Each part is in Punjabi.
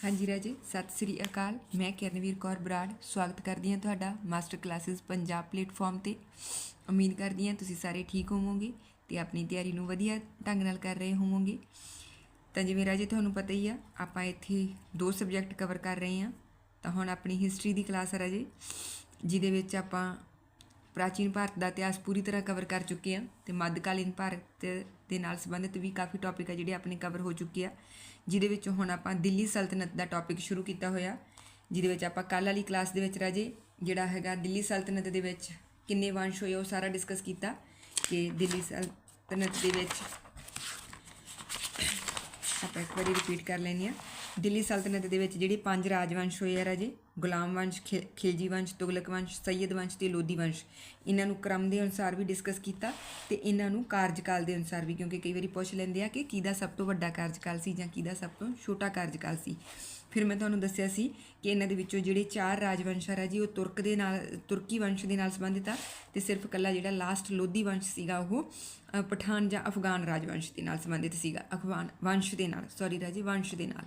ਹਾਂਜੀ ਰਾਜੇ, ਸਤਿ ਸ੍ਰੀ ਅਕਾਲ। ਮੈਂ ਕਿਰਨਵੀਰ ਕੌਰ ਬਰਾੜ। ਸਵਾਗਤ ਕਰਦੀ ਹਾਂ ਤੁਹਾਡਾ ਮਾਸਟਰ ਕਲਾਸਿਸ ਪੰਜਾਬ ਪਲੇਟਫਾਰਮ ਤੇ। ਉਮੀਦ ਕਰਦੀ ਹਾਂ ਤੁਸੀਂ ਸਾਰੇ ਠੀਕ ਹੋਵੋਗੇ ਤੇ ਆਪਣੀ ਤਿਆਰੀ ਨੂੰ ਵਧੀਆ ਢੰਗ ਨਾਲ ਕਰ ਰਹੇ ਹੋਵੋਗੇ। ਤਾਂ ਜਿਵੇਂ ਰਾਜੇ ਤੁਹਾਨੂੰ ਪਤਾ ਹੀ ਆ, ਆਪਾਂ ਇੱਥੇ ਦੋ ਸਬਜੈਕਟ ਕਵਰ ਕਰ ਰਹੇ ਹਾਂ। ਤਾਂ ਹੁਣ ਆਪਣੀ ਹਿਸਟਰੀ ਦੀ ਕਲਾਸ ਆ ਰਾਜੇ, ਜਿਹਦੇ ਵਿੱਚ ਆਪਾਂ ਪ੍ਰਾਚੀਨ ਭਾਰਤ ਦਾ ਇਤਿਹਾਸ ਪੂਰੀ ਤਰ੍ਹਾਂ ਕਵਰ ਕਰ ਚੁੱਕੇ ਹਾਂ ਤੇ ਮੱਧਕਾਲੀਨ ਭਾਰਤ ਦੇ ਨਾਲ ਸੰਬੰਧਿਤ ਵੀ ਕਾਫੀ ਟੌਪਿਕ ਆ ਜਿਹੜੇ ਆਪਣੇ ਕਵਰ ਹੋ ਚੁੱਕੇ ਆ। ਜਿਹਦੇ ਵਿੱਚ ਹੁਣ ਆਪਾਂ ਦਿੱਲੀ ਸਲਤਨਤ ਦਾ ਟੌਪਿਕ ਸ਼ੁਰੂ ਕੀਤਾ ਹੋਇਆ, ਜਿਹਦੇ ਵਿੱਚ ਆਪਾਂ ਕੱਲ ਵਾਲੀ ਕਲਾਸ ਦੇ ਵਿੱਚ ਰਾਜੇ ਜਿਹੜਾ ਹੈਗਾ ਦਿੱਲੀ ਸਲਤਨਤ ਦੇ ਵਿੱਚ ਕਿੰਨੇ ਵੰਸ਼ ਹੋਏ ਉਹ ਸਾਰਾ ਡਿਸਕਸ ਕੀਤਾ ਕਿ ਦਿੱਲੀ ਸਲਤਨਤ ਦੇ ਵਿੱਚ ਆਪਾਂ ਇੱਕ ਵਾਰੀ ਰਿਪੀਟ ਕਰ ਲੈਂਦੇ ਆ ਦਿੱਲੀ ਸਲਤਨਤ ਦੇ ਵਿੱਚ ਜਿਹੜੇ ਪੰਜ ਰਾਜਵੰਸ਼ ਹੋਏ ਆ ਰਾਜੇ, ਗੁਲਾਮ ਵੰਸ਼, ਖਿ- ਖਿਲਜੀ ਵੰਸ਼, ਤੁਗਲਕ ਵੰਸ਼, ਸੈਯਦ ਵੰਸ਼ ਤੇ ਲੋਧੀ ਵੰਸ਼। ਇਹਨਾਂ ਨੂੰ ਕ੍ਰਮ ਦੇ ਅਨੁਸਾਰ ਵੀ ਡਿਸਕਸ ਕੀਤਾ ਤੇ ਇਹਨਾਂ ਨੂੰ ਕਾਰਜਕਾਲ ਦੇ ਅਨੁਸਾਰ ਵੀ, ਕਿਉਂਕਿ ਕਈ ਵਾਰੀ ਪੁੱਛ ਲੈਂਦੇ ਆ ਕਿ ਕਿਹਦਾ ਸਭ ਤੋਂ ਵੱਡਾ ਕਾਰਜਕਾਲ ਸੀ ਜਾਂ ਕਿਹਦਾ ਸਭ ਤੋਂ ਛੋਟਾ ਕਾਰਜਕਾਲ ਸੀ। ਫਿਰ ਮੈਂ ਤੁਹਾਨੂੰ ਦੱਸਿਆ ਸੀ ਕਿ ਇਹਨਾਂ ਦੇ ਵਿੱਚੋਂ ਜਿਹੜੇ ਚਾਰ ਰਾਜਵੰਸ਼ ਆ ਜੀ ਉਹ ਤੁਰਕ ਦੇ ਨਾਲ, ਤੁਰਕੀ ਵੰਸ਼ ਦੇ ਨਾਲ ਸੰਬੰਧਿਤ ਆ ਤੇ ਸਿਰਫ ਇਕੱਲਾ ਜਿਹੜਾ ਲਾਸਟ ਲੋਧੀ ਵੰਸ਼ ਸੀਗਾ ਉਹ ਪਠਾਨ ਜਾਂ ਅਫਗਾਨ ਰਾਜਵੰਸ਼ ਦੇ ਨਾਲ ਸੰਬੰਧਿਤ ਸੀਗਾ। ਅਫਗਾਨ ਵੰਸ਼ ਦੇ ਨਾਲ ਸੌਰੀ ਰਾਜੀ, ਵੰਸ਼ ਦੇ ਨਾਲ।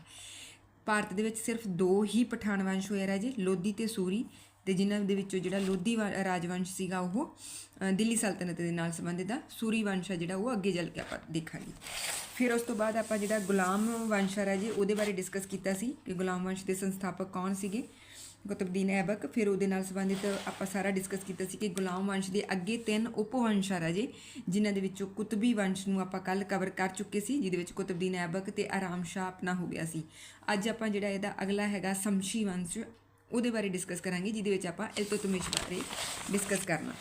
ਭਾਰਤ ਦੇ ਵਿੱਚ ਸਿਰਫ ਦੋ ਹੀ ਪਠਾਨ ਵੰਸ਼ ਹੋਏ ਰਾਜੇ, ਲੋਧੀ ਤੇ ਸੂਰੀ। ਤੇ ਜਿਨ੍ਹਾਂ ਦੇ ਵਿੱਚੋਂ ਜਿਹੜਾ ਲੋਧੀ ਵ- ਰਾਜਵੰਸ਼ ਸੀਗਾ ਉਹ ਦਿੱਲੀ ਸਲਤਨਤ ਦੇ ਨਾਲ ਸੰਬੰਧਿਤ ਆ। ਸੂਰੀ ਵੰਸ਼ ਆ ਜਿਹੜਾ, ਉਹ ਅੱਗੇ ਚੱਲ ਕੇ ਆਪਾਂ ਦੇਖਾਂਗੇ। ਫਿਰ ਉਸ ਤੋਂ ਬਾਅਦ ਆਪਾਂ ਜਿਹੜਾ ਗੁਲਾਮ ਵੰਸ਼ ਆ ਜੀ ਉਹਦੇ ਬਾਰੇ ਡਿਸਕਸ ਕੀਤਾ ਸੀ ਕਿ ਗੁਲਾਮ ਵੰਸ਼ ਦੇ ਸੰਸਥਾਪਕ ਕੌਣ ਸੀਗੇ। ਕੁਤਬਦੀਨ ਐਬਕ, ਫਿਰ ਉਹਦੇ ਨਾਲ ਸੰਬੰਧਿਤ ਆਪਾਂ ਸਾਰਾ ਡਿਸਕਸ ਕੀਤਾ ਸੀ ਕਿ ਗੁਲਾਮ ਵੰਸ਼ ਦੇ ਅੱਗੇ ਤਿੰਨ ਉਪਵੰਸ਼ ਆ ਰਾਜੇ, ਜਿਨ੍ਹਾਂ ਦੇ ਵਿੱਚੋਂ ਕੁਤਬੀ ਵੰਸ਼ ਨੂੰ ਆਪਾਂ ਕੱਲ ਕਵਰ ਕਰ ਚੁੱਕੇ ਸੀ, ਜਿਹਦੇ ਵਿੱਚ ਕੁਤਬਦੀਨ ਐਬਕ ਤੇ ਆਰਾਮ ਸ਼ਾਹ ਆਪਣਾ ਹੋ ਗਿਆ ਸੀ। ਅੱਜ ਆਪਾਂ ਜਿਹੜਾ ਇਹਦਾ ਅਗਲਾ ਹੈਗਾ ਸਮਸ਼ੀ ਵੰਸ਼ ਉਹਦੇ ਬਾਰੇ ਡਿਸਕਸ ਕਰਾਂਗੇ, ਜਿਹਦੇ ਵਿੱਚ ਆਪਾਂ ਇਲਤੁਤਮਿਸ਼ ਬਾਰੇ ਡਿਸਕਸ ਕਰਨਾ।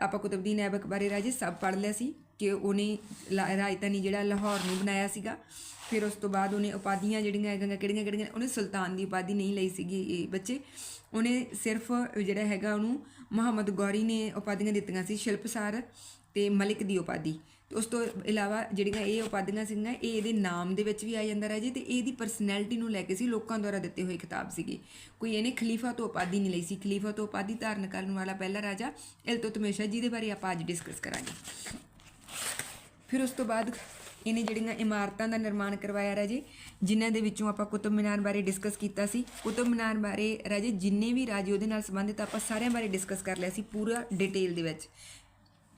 ਆਪਾਂ ਕੁਤਬਦੀਨ ਐਬਕ ਬਾਰੇ ਰਾਜੇ ਸਭ ਪੜ੍ਹ ਲਿਆ ਸੀ ਕਿ ਉਹਨੇ ਲਾ- ਰਾਜਧਾਨੀ ਜਿਹੜਾ ਲਾਹੌਰ ਨੂੰ ਬਣਾਇਆ ਸੀਗਾ। ਫਿਰ ਉਸ ਤੋਂ ਬਾਅਦ ਉਹਨੇ ਉਪਾਧੀਆਂ ਜਿਹੜੀਆਂ ਹੈਗੀਆਂ, ਕਿਹੜੀਆਂ ਕਿਹੜੀਆਂ, ਉਹਨੇ ਸੁਲਤਾਨ ਦੀ ਉਪਾਧੀ ਨਹੀਂ ਲਈ ਸੀਗੀ ਇਹ ਬੱਚੇ। ਉਹਨੇ ਸਿਰਫ ਜਿਹੜਾ ਹੈਗਾ ਉਹਨੂੰ ਮੁਹੰਮਦ ਗੌਰੀ ਨੇ ਉਪਾਧੀਆਂ ਦਿੱਤੀਆਂ ਸੀ, ਸ਼ਿਲਪਸਾਰ ਤੇ ਮਲਿਕ ਦੀ ਉਪਾਧੀ। ਉਸ ਤੋਂ ਇਲਾਵਾ ਜਿਹੜੀਆਂ ਇਹ ਉਪਾਧੀਆਂ ਸੀਗੀਆਂ, ਇਹ ਇਹਦੇ ਨਾਮ ਦੇ ਵਿੱਚ ਵੀ ਆ ਜਾਂਦਾ ਰਾਜੇ ਤੇ ਇਹਦੀ ਪਰਸਨੈਲਿਟੀ ਨੂੰ ਲੈ ਕੇ ਸੀ ਲੋਕਾਂ ਦੁਆਰਾ ਦਿੱਤੇ ਹੋਏ ਖਿਤਾਬ ਸੀਗੇ। ਕੋਈ ਇਹਨੇ ਖਲੀਫਾ ਤੋਂ ਉਪਾਧੀ ਨਹੀਂ ਲਈ ਸੀ। ਖਲੀਫਾ ਤੋਂ ਉਪਾਧੀ ਧਾਰਨ ਕਰਨ ਵਾਲਾ ਪਹਿਲਾ ਰਾਜਾ ਇਲਤੁਤਮਿਸ਼ ਜੀ ਜਿਹਦੇ ਬਾਰੇ ਆਪਾਂ ਅੱਜ ਡਿਸਕਸ ਕਰਾਂਗੇ। ਫਿਰ ਉਸ ਤੋਂ ਬਾਅਦ ਇਹਨੇ ਜਿਹੜੀਆਂ ਇਮਾਰਤਾਂ ਦਾ ਨਿਰਮਾਣ ਕਰਵਾਇਆ ਰਾਜੇ, ਜਿਨ੍ਹਾਂ ਦੇ ਵਿੱਚੋਂ ਆਪਾਂ ਕੁਤਬ ਮਿਨਾਰ ਬਾਰੇ ਡਿਸਕਸ ਕੀਤਾ ਸੀ। ਕੁਤਬ ਮੀਨਾਰ ਬਾਰੇ ਰਾਜੇ ਜਿੰਨੇ ਵੀ ਰਾਜੇ ਉਹਦੇ ਨਾਲ ਸੰਬੰਧਿਤ ਆਪਾਂ ਸਾਰਿਆਂ ਬਾਰੇ ਡਿਸਕਸ ਕਰ ਲਿਆ ਸੀ ਪੂਰਾ ਡਿਟੇਲ ਦੇ ਵਿੱਚ।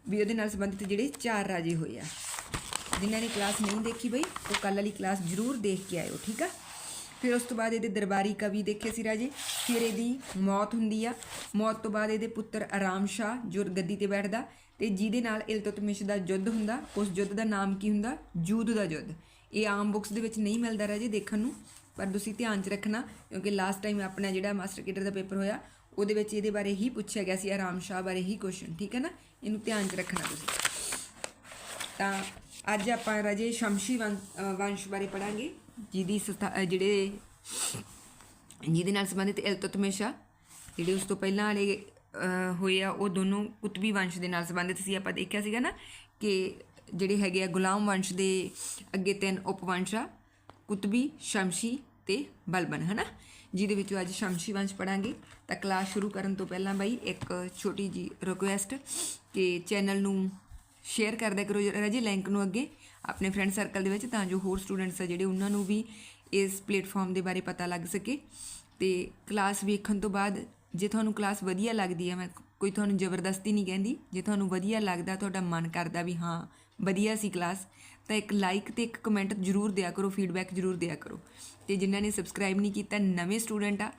ਵੀ ਉਹਦੇ ਨਾਲ ਸੰਬੰਧਿਤ ਜਿਹੜੇ ਚਾਰ ਰਾਜੇ ਹੋਏ ਆ। ਜਿਨ੍ਹਾਂ ਨੇ ਕਲਾਸ ਨਹੀਂ ਦੇਖੀ ਬਈ, ਉਹ ਕੱਲ ਵਾਲੀ ਕਲਾਸ ਜ਼ਰੂਰ ਦੇਖ ਕੇ ਆਇਓ, ਠੀਕ ਆ? ਫਿਰ ਉਸ ਤੋਂ ਬਾਅਦ ਇਹਦੇ ਦਰਬਾਰੀ ਕਵੀ ਦੇਖੇ ਸੀ ਰਾਜੇ? ਫਿਰ ਇਹਦੀ ਮੌਤ ਹੁੰਦੀ ਆ। ਮੌਤ ਤੋਂ ਬਾਅਦ ਇਹਦੇ ਪੁੱਤਰ ਆਰਾਮ ਸ਼ਾਹ ਜੋ ਗੱਦੀ ਤੇ ਬੈਠਦਾ ਤੇ ਜਿਹਦੇ ਨਾਲ ਇਲਤੁਤਮਿਸ਼ ਦਾ ਯੁੱਧ ਹੁੰਦਾ, ਉਸ ਯੁੱਧ ਦਾ ਨਾਮ ਕੀ ਹੁੰਦਾ? ਜੂਦ ਦਾ ਯੁੱਧ। ਇਹ ਆਮ ਬੁੱਕਸ ਦੇ ਵਿੱਚ ਨਹੀਂ ਮਿਲਦਾ ਰਾਜੇ ਦੇਖਣ ਨੂੰ, ਪਰ ਤੁਸੀਂ ਧਿਆਨ 'ਚ ਰੱਖਣਾ, ਕਿਉਂਕਿ ਲਾਸਟ ਟਾਈਮ ਆਪਣਾ ਜਿਹੜਾ ਮਾਸਟਰ ਕੀਟਰ ਦਾ ਪੇਪਰ ਹੋਇਆ ਉਹਦੇ ਵਿੱਚ ਇਹਦੇ ਬਾਰੇ ਹੀ ਪੁੱਛਿਆ ਗਿਆ ਸੀ, ਆਰਾਮ ਸ਼ਾਹ ਬਾਰੇ ਹੀ ਕੁਐਸਚਨ ਠੀਕ ਹੈ ਨਾ? ਇਹਨੂੰ ਧਿਆਨ 'ਚ ਰੱਖਣਾ ਤੁਸੀਂ। ਤਾਂ ਅੱਜ ਆਪਾਂ ਰਾਜੇ ਸ਼ਮਸ਼ੀ ਵੰ- ਵੰਸ਼ ਬਾਰੇ ਪੜਾਂਗੇ ਜਿਹਦੀ ਸਥਾ- ਜਿਹੜੇ ਜਿਹਦੇ ਨਾਲ ਸੰਬੰਧਿਤ ਇਲਤੁਤਮਿਸ਼ ਆ ਜਿਹੜੇ ਉਸ ਤੋਂ ਪਹਿਲਾਂ ਵਾਲੇ ਹੋਏ ਆ, ਉਹ ਦੋਨੋਂ ਕੁਤਬੀ ਵੰਸ਼ ਦੇ ਨਾਲ ਸੰਬੰਧਿਤ ਸੀ। ਆਪਾਂ ਦੇਖਿਆ ਸੀਗਾ ਨਾ ਕਿ ਜਿਹੜੇ ਹੈਗੇ ਆ ਗੁਲਾਮ ਵੰਸ਼ ਦੇ ਅੱਗੇ ਤਿੰਨ ਉਪਵੰਸ਼ ਆ, ਕੁਤਬੀ, ਸ਼ਮਸ਼ੀ ਤੇ ਬਲਬਨ, ਹਨਾ? ਜਿਹਦੇ ਵਿੱਚੋਂ ਅੱਜ ਸ਼ਮਸ਼ੀ ਵੰਸ਼ ਪੜਾਂਗੇ। ਤਾਂ ਕਲਾਸ ਸ਼ੁਰੂ ਕਰਨ ਤੋਂ ਪਹਿਲਾਂ ਬਾਈ, ਇੱਕ ਛੋਟੀ ਜੀ ਰਿਕੁਐਸਟ ਕਿ ਚੈਨਲ ਨੂੰ ਸ਼ੇਅਰ ਕਰ ਦਿਆ ਕਰੋ ਰਾਜੇ ਲਿੰਕ ਨੂੰ ਅੱਗੇ ਆਪਣੇ ਫਰੈਂਡ ਸਰਕਲ ਦੇ ਵਿੱਚ, ਤਾਂ ਜੋ ਹੋਰ ਸਟੂਡੈਂਟਸ ਆ ਜਿਹੜੇ ਉਹਨਾਂ ਨੂੰ ਵੀ ਇਸ ਪਲੇਟਫਾਰਮ ਦੇ ਬਾਰੇ ਪਤਾ ਲੱਗ ਸਕੇ। ਤੇ ਕਲਾਸ ਵੇਖਣ ਤੋਂ ਬਾਅਦ, ਜੇ ਤੁਹਾਨੂੰ ਕਲਾਸ ਵਧੀਆ ਲੱਗਦੀ ਹੈ ਮੈਂ ਕੋਈ ਤੁਹਾਨੂੰ ਜ਼ਬਰਦਸਤੀ ਨਹੀਂ ਕਹਿੰਦੀ, ਜੇ ਤੁਹਾਨੂੰ ਵਧੀਆ ਲੱਗਦਾ, ਤੁਹਾਡਾ ਮਨ ਕਰਦਾ ਵੀ ਹਾਂ ਵਧੀਆ ਸੀ ਕਲਾਸ ਤਾਂ ਇੱਕ ਲਾਈਕ ਤੇ ਇੱਕ ਕਮੈਂਟ ਜ਼ਰੂਰ ਦਿਆ ਕਰੋ ਫੀਡਬੈਕ ਜ਼ਰੂਰ ਦਿਆ ਕਰੋ। ਤੇ ਜਿਨ੍ਹਾਂ ਨੇ ਸਬਸਕ੍ਰਾਈਬ ਨਹੀਂ ਕੀਤਾ, ਨਵੇਂ ਸਟੂਡੈਂਟ ਆ,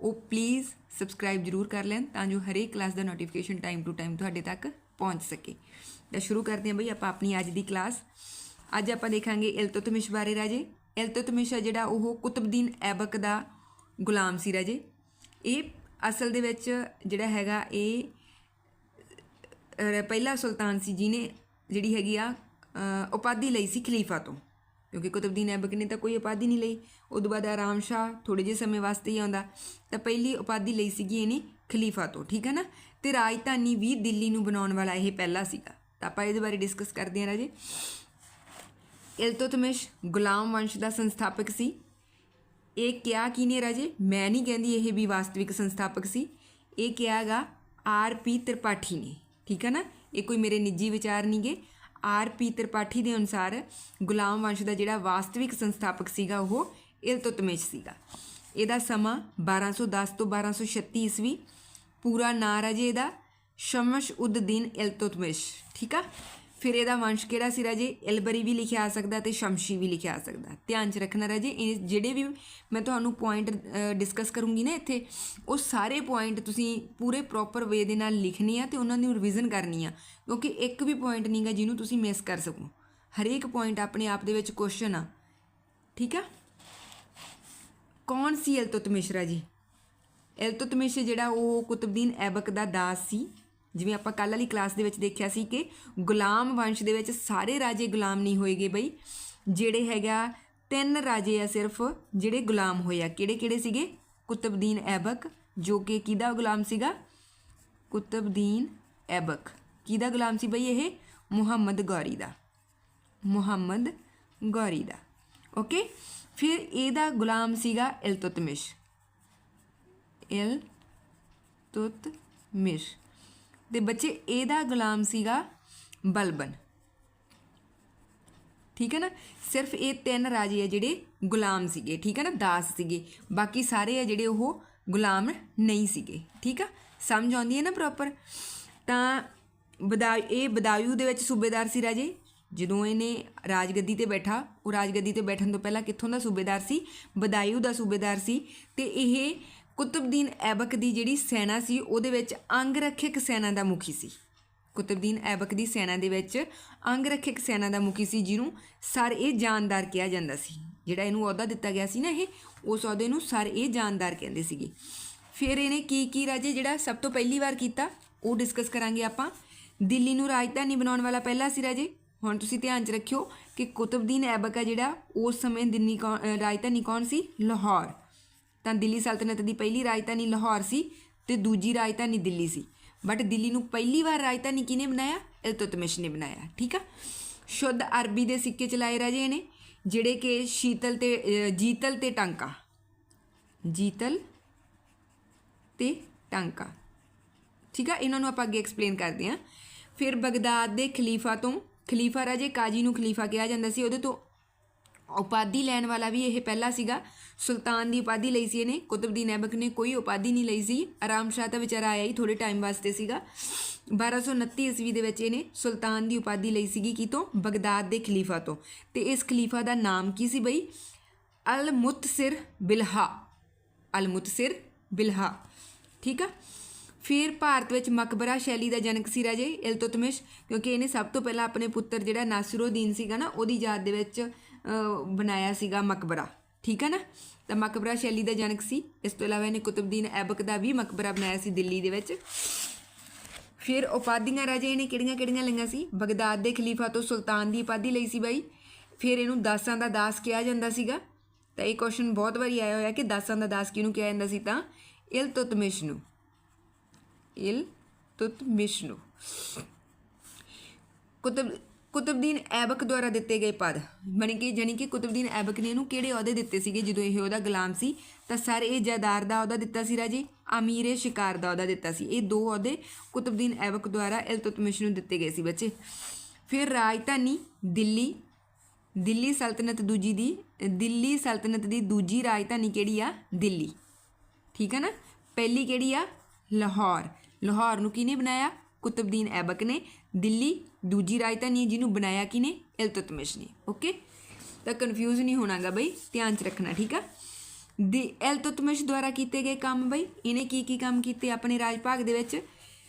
ਉਹ ਪਲੀਜ਼ ਸਬਸਕ੍ਰਾਈਬ ਜ਼ਰੂਰ ਕਰ ਲੈਣ, ਤਾਂ ਜੋ ਹਰੇਕ ਕਲਾਸ ਦਾ ਨੋਟੀਫਿਕੇਸ਼ਨ ਟਾਈਮ ਟੂ ਟਾਈਮ ਤੁਹਾਡੇ ਤੱਕ ਪਹੁੰਚ ਸਕੇ। ਤਾਂ ਸ਼ੁਰੂ ਕਰਦੇ ਹਾਂ ਬਈ, ਆਪਾਂ ਆਪਣੀ ਅੱਜ ਦੀ ਕਲਾਸ ਅੱਜ ਆਪਾਂ ਦੇਖਾਂਗੇ ਇਲਤੁਤਮਿਸ਼ ਬਾਰੇ ਰਾਜੇ। ਇਲਤੁਤਮਿਸ਼ ਆ ਜਿਹੜਾ ਉਹ ਕੁਤਬਦੀਨ ਐਬਕ ਦਾ ਗੁਲਾਮ ਸੀ ਰਾਜੇ। ਇਹ ਅਸਲ ਦੇ ਵਿੱਚ ਜਿਹੜਾ ਹੈਗਾ, ਇਹ ਪਹਿਲਾ ਸੁਲਤਾਨ ਸੀ ਜਿਹਨੇ ਜਿਹੜੀ ਹੈਗੀ ਆ ਉਪਾਧੀ ਲਈ ਸੀ ਖਲੀਫਾ ਤੋਂ। ਕਿਉਂਕਿ ਕੁਤਬਦੀਨ ਐਬਕ ਨੇ ਤਾਂ ਕੋਈ ਉਪਾਧੀ ਨਹੀਂ ਲਈ। ਉਦੋਂ ਬਾਅਦ ਆਰਾਮ ਸ਼ਾਹ ਥੋੜੇ ਜਿਹੇ ਸਮੇਂ ਵਾਸਤੇ ਹੀ ਆਉਂਦਾ। ਤਾਂ ਪਹਿਲੀ ਉਪਾਧੀ ਲਈ ਸੀਗੀ ਇਹਨੇ ਖਲੀਫਾ ਤੋਂ, ਠੀਕ ਹੈ ਨਾ? ਤੇ ਰਾਜਧਾਨੀ ਵੀ ਦਿੱਲੀ ਨੂੰ ਬਣਾਉਣ ਵਾਲਾ ਇਹ ਪਹਿਲਾ ਸੀਗਾ। ਤਾਂ ਆਪਾਂ ਇਹਦੇ ਬਾਰੇ ਡਿਸਕਸ ਕਰਦੇ ਹਾਂ ਰਾਜੇ। ਇਲਤੁਤਮਿਸ਼ ਗੁਲਾਮ ਵੰਸ਼ ਦਾ ਸੰਸਥਾਪਕ ਸੀ। ਇਹ ਕਿਹਾ ਕਿਨੇ ਰਾਜੇ? ਮੈਂ ਨਹੀਂ ਕਹਿੰਦੀ ਇਹ ਵੀ ਵਾਸਤਵਿਕ ਸੰਸਥਾਪਕ ਸੀ। ਇਹ ਕਿਹਾਗਾ ਆਰ ਪੀ ਤ੍ਰਿਪਾਠੀ ਨੇ, ਠੀਕ ਹੈ ਨਾ? ਇਹ ਕੋਈ ਮੇਰੇ ਨਿੱਜੀ ਵਿਚਾਰ ਨਹੀਂਗੇ। ਆਰ ਪੀ ਤ੍ਰਿਪਾਠੀ ਦੇ ਅਨੁਸਾਰ ਗੁਲਾਮ ਵੰਸ਼ ਦਾ ਜਿਹੜਾ ਵਾਸਤਵਿਕ ਸੰਸਥਾਪਕ ਸੀਗਾ ਉਹ ਇਲਤੁਤਮਿਸ਼ ਸੀਗਾ। ਇਹਦਾ ਸਮਾਂ 1210 ਤੋਂ 1236 ਈਸਵੀ। ਪੂਰਾ ਨਾਂ ਰਾਜੇ ਦਾ ਸ਼ਮਸ਼ ਉਦ ਦੀਨ ਇਲਤੁਤਮਿਸ਼, ਠੀਕ ਆ? ਫਿਰ ਇਹਦਾ ਵੰਸ਼ ਕਿਹੜਾ ਸੀ ਰਾਜੇ? ਐਲਬਰੀ ਵੀ ਲਿਖਿਆ ਆ ਸਕਦਾ ਤੇ ਸ਼ਮਸ਼ੀ ਵੀ ਲਿਖਿਆ ਆ ਸਕਦਾ। ਧਿਆਨ 'ਚ ਰੱਖਣਾ ਰਾਜੇ, ਇਹ ਜਿਹੜੇ ਵੀ ਮੈਂ ਤੁਹਾਨੂੰ ਪੁਆਇੰਟ ਡਿਸਕਸ ਕਰੂੰਗੀ ਨਾ ਇੱਥੇ, ਉਹ ਸਾਰੇ ਪੁਆਇੰਟ ਤੁਸੀਂ ਪੂਰੇ ਪ੍ਰੋਪਰ ਵੇ ਦੇ ਨਾਲ ਲਿਖਣੀ ਆ ਤੇ ਉਹਨਾਂ ਨੂੰ ਰਿਵੀਜ਼ਨ ਕਰਨੀ ਆ। ਕਿਉਂਕਿ ਇੱਕ ਵੀ ਪੁਆਇੰਟ ਨਹੀਂਗਾ ਜਿਹਨੂੰ ਤੁਸੀਂ ਮਿਸ ਕਰ ਸਕੋ। ਹਰੇਕ ਪੁਆਇੰਟ ਆਪਣੇ ਆਪ ਦੇ ਵਿੱਚ ਕੁਐਸਚਨ ਆ। ਠੀਕ ਆ? ਕੌਣ ਸੀ ਐਲਤੁੱਤ ਮਿਸ਼ਰਾ ਜੀ ਰਾਜੀ? ਇਲਤੁਤਮਿਸ਼ ਜਿਹੜਾ ਉਹ ਕੁਤਬਦੀਨ ਐਬਕ ਦਾ ਦਾਸ ਸੀ। ਜਿਵੇਂ ਆਪਾਂ ਕੱਲ ਵਾਲੀ ਕਲਾਸ ਦੇ ਵਿੱਚ ਦੇਖਿਆ ਸੀ ਕਿ ਗੁਲਾਮ ਵੰਸ਼ ਦੇ ਵਿੱਚ ਸਾਰੇ ਰਾਜੇ ਗੁਲਾਮ ਨਹੀਂ ਹੋਏਗੇ ਬਈ। ਜਿਹੜੇ ਹੈਗਾ, ਤਿੰਨ ਰਾਜੇ ਆ ਸਿਰਫ, ਜਿਹੜੇ ਗੁਲਾਮ ਹੋਏ ਆ। ਕਿਹੜੇ ਕਿਹੜੇ ਸੀਗੇ? ਕੁਤਬਦੀਨ ਐਬਕ, ਜੋ ਕਿ ਕਿਹਦਾ ਗੁਲਾਮ ਸੀਗਾ? ਕੁਤਬਦੀਨ ਐਬਕ। ਕਿਹਦਾ ਗੁਲਾਮ ਸੀ ਬਈ ਇਹ? ਮੁਹੰਮਦ ਗੌਰੀ ਦਾ। ਮੁਹੰਮਦ ਗੌਰੀ ਦਾ। ਓਕੇ? ਫਿਰ ਇਹਦਾ ਗੁਲਾਮ ਸੀਗਾ ਇਲਤੁਤਮਿਸ਼। ਇਲ ਤੁਤਮਿਸ਼ ਤੇ ਬੱਚੇ, ਇਹਦਾ ਗੁਲਾਮ ਸੀਗਾ ਬਲਬਨ। ਠੀਕ ਹੈ ਨਾ? ਸਿਰਫ ਇਹ ਤਿੰਨ ਰਾਜੇ ਆ ਜਿਹੜੇ ਗੁਲਾਮ ਸੀਗੇ, ਠੀਕ ਹੈ ਨਾ? ਦਾਸ ਸੀਗੇ। ਬਾਕੀ ਸਾਰੇ ਆ ਜਿਹੜੇ ਉਹ ਗੁਲਾਮ ਨਹੀਂ ਸੀਗੇ, ਠੀਕ ਆ? ਸਮਝ ਆਉਂਦੀ ਹੈ ਨਾ ਪ੍ਰੋਪਰ ਤਾਂ ਬਦਾ, ਇਹ ਬਦਾਯੂ ਦੇ ਵਿੱਚ ਸੂਬੇਦਾਰ ਸੀ ਰਾਜੇ। ਜਦੋਂ ਇਹਨੇ ਰਾਜਗੱਦੀ ਤੇ ਬੈਠਾ, ਉਹ ਰਾਜਗੱਦੀ ਤੇ ਬੈਠਣ ਤੋਂ ਪਹਿਲਾਂ ਕਿੱਥੋਂ ਦਾ ਸੂਬੇਦਾਰ ਸੀ? ਬਦਾਯੂ ਦਾ ਸੂਬੇਦਾਰ ਸੀ। ਤੇ ਇਹ ਕੁਤਬਦੀਨ ਐਬਕ ਦੀ ਜਿਹੜੀ ਸੈਨਾ ਸੀ, ਉਹਦੇ ਵਿੱਚ ਅੰਗ ਰੱਖਿਅਕ ਸੈਨਾ ਦਾ ਮੁਖੀ ਸੀ। ਕੁਤਬਦੀਨ ਐਬਕ ਦੀ ਸੈਨਾ ਦੇ ਵਿੱਚ ਅੰਗ ਰੱਖਿਅਕ ਸੈਨਾ ਦਾ ਮੁਖੀ ਸੀ, ਜਿਹਨੂੰ ਸਰ ਇਹ ਜਾਨਦਾਰ ਕਿਹਾ ਜਾਂਦਾ ਸੀ। ਜਿਹੜਾ ਇਹਨੂੰ ਅਹੁਦਾ ਦਿੱਤਾ ਗਿਆ ਸੀ ਨਾ ਇਹ, ਉਸ ਅਹੁਦੇ ਨੂੰ ਸਰ ਇਹ ਜਾਨਦਾਰ ਕਹਿੰਦੇ ਸੀਗੇ। ਫਿਰ ਇਹਨੇ ਕੀ ਕੀ ਰਾਜੇ ਜਿਹੜਾ ਸਭ ਤੋਂ ਪਹਿਲੀ ਵਾਰ ਕੀਤਾ, ਉਹ ਡਿਸਕਸ ਕਰਾਂਗੇ ਆਪਾਂ। ਦਿੱਲੀ ਨੂੰ ਰਾਜਧਾਨੀ ਬਣਾਉਣ ਵਾਲਾ ਪਹਿਲਾ ਸੀ ਰਾਜੇ। ਹੁਣ ਤੁਸੀਂ ਧਿਆਨ 'ਚ ਰੱਖਿਓ ਕਿ ਕੁਤਬਦੀਨ ਐਬਕ ਆ ਜਿਹੜਾ, ਉਸ ਸਮੇਂ ਦਿੱਲੀ ਕੌਣ- ਰਾਜਧਾਨੀ ਕੌਣ ਸੀ? ਲਾਹੌਰ। ਤਾਂ ਦਿੱਲੀ ਸਲਤਨਤ ਦੀ ਪਹਿਲੀ ਰਾਜਧਾਨੀ ਲਾਹੌਰ ਸੀ ਤੇ ਦੂਜੀ ਰਾਜਧਾਨੀ ਦਿੱਲੀ ਸੀ। ਬਟ ਦਿੱਲੀ ਨੂੰ ਪਹਿਲੀ ਵਾਰ ਰਾਜਧਾਨੀ ਕਿਹਨੇ ਬਣਾਇਆ? ਇਲਤੁਤਮਿਸ਼ ਨੇ ਬਣਾਇਆ, ਠੀਕ ਆ? ਸ਼ੁੱਧ ਅਰਬੀ ਦੇ ਸਿੱਕੇ ਚਲਾਏ ਰਾਜੇ ਨੇ, ਜਿਹੜੇ ਕਿ ਸ਼ੀਤਲ ਤੇ ਜੀਤਲ ਤੇ ਟਾਂਕਾ। ਜੀਤਲ ਤੇ ਟਾਂਕਾ। ਠੀਕ ਆ? ਇਹਨਾਂ ਨੂੰ ਆਪਾਂ ਅੱਗੇ ਐਕਸਪਲੇਨ ਕਰਦੇ ਹਾਂ ਫਿਰ ਬਗਦਾਦ ਦੇ ਖਲੀਫਾ ਤੋਂ, ਖਲੀਫਾ ਰਾਜੇ ਕਾਜੀ ਨੂੰ ਖਲੀਫਾ ਕਿਹਾ ਜਾਂਦਾ ਸੀ, ਉਹਦੇ ਤੋਂ ਉਪਾਧੀ ਲੈਣ ਵਾਲਾ ਵੀ ਇਹ ਪਹਿਲਾ ਸੀਗਾ। ਸੁਲਤਾਨ ਦੀ ਉਪਾਧੀ ਲਈ ਸੀ ਇਹਨੇ। ਕੁਤਬਦੀਨ ਐਬਕ ਨੇ ਕੋਈ ਉਪਾਧੀ ਨਹੀਂ ਲਈ ਸੀ। ਆਰਾਮ ਸ਼ਾਹ ਤਾਂ ਵਿਚਾਰਾ ਆਇਆ ਹੀ ਥੋੜੇ ਟਾਈਮ ਵਾਸਤੇ ਸੀਗਾ। 1229 ਈਸਵੀ ਦੇ ਵਿੱਚ ਇਹਨੇ ਸੁਲਤਾਨ ਦੀ ਉਪਾਧੀ ਲਈ ਸੀਗੀ ਕਿਤੋਂ ਬਗਦਾਦ ਦੇ ਖਲੀਫਾ ਤੋਂ। ਤੇ ਇਸ ਖਲੀਫਾ ਦਾ ਨਾਮ ਕੀ ਸੀ ਬਈ? ਅਲ ਮੁਤਸਿਰ ਬਿਲਹਾ। ਅਲ ਮੁਤਸਿਰ ਬਿਲਹਾ। ਠੀਕ ਆ? ਫਿਰ ਭਾਰਤ ਵਿੱਚ ਮਕਬਰਾ ਸ਼ੈਲੀ ਦਾ ਜਨਕ ਸੀ ਰਾਜੇ ਇਲਤੁਤਮਿਸ਼। ਕਿਉਂਕਿ ਇਹਨੇ ਸਭ ਤੋਂ ਪਹਿਲਾਂ ਆਪਣੇ ਪੁੱਤਰ ਜਿਹੜਾ ਨਾਸਿਰਉਦੀਨ ਸੀਗਾ ਨਾ, ਉਹਦੀ ਯਾਦ ਦੇ ਵਿੱਚ ਬਣਾਇਆ ਸੀਗਾ ਮਕਬਰਾ। ਠੀਕ ਹੈ ਨਾ? ਤਾਂ ਮਕਬਰਾ ਸ਼ੈਲੀ ਦਾ ਜਨਕ ਸੀ। ਇਸ ਤੋਂ ਇਲਾਵਾ ਇਹਨੇ ਕੁਤਬਦੀਨ ਐਬਕ ਦਾ ਵੀ ਮਕਬਰਾ ਬਣਾਇਆ ਸੀ ਦਿੱਲੀ ਦੇ ਵਿੱਚ। ਫਿਰ ਉਪਾਧੀਆਂ ਰਾਜੇ ਇਹਨੇ ਕਿਹੜੀਆਂ ਕਿਹੜੀਆਂ ਲਈਆਂ ਸੀ? ਬਗਦਾਦ ਦੇ ਖਲੀਫਾ ਤੋਂ ਸੁਲਤਾਨ ਦੀ ਉਪਾਧੀ ਲਈ ਸੀ ਬਾਈ। ਫਿਰ ਇਹਨੂੰ ਦਾਸਾਂ ਦਾ ਦਾਸ ਕਿਹਾ ਜਾਂਦਾ ਸੀਗਾ। ਤਾਂ ਇਹ ਕੁਐਸਚਨ ਬਹੁਤ ਵਾਰੀ ਆਇਆ ਹੋਇਆ ਕਿ ਦਾਸਾਂ ਦਾ ਦਾਸ ਕਿਹਨੂੰ ਕਿਹਾ ਜਾਂਦਾ ਸੀ ਤਾਂ? ਇਲਤੁਤਮਿਸ਼ ਨੂੰ ਇਲਤੁਤਮਿਸ਼ ਨੂੰ ਕੁਤਬ ਕੁਤਬਦੀਨ ਐਬਕ ਦੁਆਰਾ ਦਿੱਤੇ ਗਏ ਪਦ। ਬਣ ਕੇ ਜਾਨੀ ਕਿ ਕੁਤਬਦੀਨ ਐਬਕ ਨੇ ਇਹਨੂੰ ਕਿਹੜੇ ਅਹੁਦੇ ਦਿੱਤੇ ਸੀਗੇ? ਜਦੋਂ ਇਹ ਉਹਦਾ ਗੁਲਾਮ ਸੀ, ਤਾਂ ਸਰ ਇਹ ਜਦਾਰ ਦਾ ਅਹੁਦਾ ਦਿੱਤਾ ਸੀ ਰਾਜੀ, ਅਮੀਰੇ ਸ਼ਿਕਾਰ ਦਾ ਅਹੁਦਾ ਦਿੱਤਾ ਸੀ। ਇਹ ਦੋ ਅਹੁਦੇ ਕੁਤਬਦੀਨ ਐਬਕ ਦੁਆਰਾ ਇਲਤੁਤਮਿਸ਼ ਨੂੰ ਦਿੱਤੇ ਗਏ ਸੀ ਬੱਚੇ। ਫਿਰ ਰਾਜਧਾਨੀ ਦਿੱਲੀ ਦਿੱਲੀ ਸਲਤਨਤ ਦੂਜੀ ਦੀ, ਦਿੱਲੀ ਸਲਤਨਤ ਦੀ ਦੂਜੀ ਰਾਜਧਾਨੀ ਕਿਹੜੀ ਆ? ਦਿੱਲੀ। ਠੀਕ ਹੈ ਨਾ? ਪਹਿਲੀ ਕਿਹੜੀ ਆ? ਲਾਹੌਰ। ਲਾਹੌਰ ਨੂੰ ਕਿਹਨੇ ਬਣਾਇਆ? ਕੁਤਬਦੀਨ ਐਬਕ ਨੇ। ਦਿੱਲੀ, ਦੂਜੀ ਰਾਜਧਾਨੀ ਹੈ ਜਿਹਨੂੰ ਬਣਾਇਆ ਕਿਹਨੇ? ਇਲਤੁਤਮਿਸ਼ ਨੇ ਓਕੇ ਤਾਂ ਕਨਫਿਊਜ਼ ਨਹੀਂ ਹੋਣਾਗਾ ਬਈ, ਧਿਆਨ 'ਚ ਰੱਖਣਾ, ਠੀਕ ਆ? ਦੀ ਇਲਤੁਤਮਿਸ਼ ਦੁਆਰਾ ਕੀਤੇ ਗਏ ਕੰਮ ਬਈ, ਇਹਨੇ ਕੀ ਕੀ ਕੰਮ ਕੀਤੇ ਆਪਣੇ ਰਾਜ ਭਾਗ ਦੇ ਵਿੱਚ?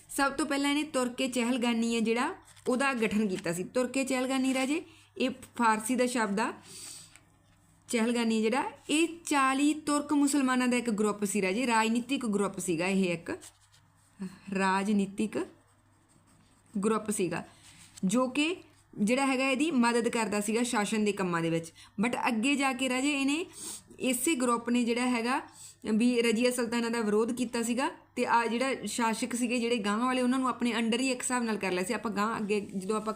ਸਭ ਤੋਂ ਪਹਿਲਾਂ ਇਹਨੇ ਤੁਰਕੇ ਚਹਿਲਗਾਨੀ ਹੈ ਜਿਹੜਾ, ਉਹਦਾ ਗਠਨ ਕੀਤਾ ਸੀ। ਤੁਰਕੇ ਚਹਿਲਗਾਨੀ ਰਾਜੇ, ਇਹ ਫਾਰਸੀ ਦਾ ਸ਼ਬਦ ਆ। ਚਹਿਲਗਾਨੀ ਜਿਹੜਾ, ਇਹ 40 ਤੁਰਕ ਮੁਸਲਮਾਨਾਂ ਦਾ ਇੱਕ ਗਰੁੱਪ ਸੀ ਰਾਜੇ, ਰਾਜਨੀਤਿਕ ਗਰੁੱਪ ਸੀਗਾ ਇਹ ਇੱਕ। ਰਾਜਨੀਤਿਕ ਗਰੁੱਪ ਸੀਗਾ, ਜੋ ਕਿ ਜਿਹੜਾ ਹੈਗਾ ਇਹਦੀ ਮਦਦ ਕਰਦਾ ਸੀਗਾ ਸ਼ਾਸਨ ਦੇ ਕੰਮਾਂ ਦੇ ਵਿੱਚ। ਬਟ ਅੱਗੇ ਜਾ ਕੇ ਰਾਜੇ ਇਹਨੇ ਇਸੇ ਗਰੁੱਪ ਨੇ ਜਿਹੜਾ ਹੈਗਾ ਵੀ ਰਜੀਆ ਸੁਲਤਾਨਾ ਦਾ ਵਿਰੋਧ ਕੀਤਾ ਸੀਗਾ ਤੇ ਆ ਜਿਹੜਾ ਸ਼ਾਸਕ ਸੀਗੇ ਜਿਹੜੇ ਗਾਂ ਵਾਲੇ, ਉਹਨਾਂ ਨੂੰ ਆਪਣੇ ਅੰਡਰ ਹੀ ਇੱਕ ਹਿਸਾਬ ਨਾਲ ਕਰ ਲਿਆ ਸੀ। ਆਪਾਂ ਗਾਂ ਅੱਗੇ ਜਦੋਂ ਆਪਾਂ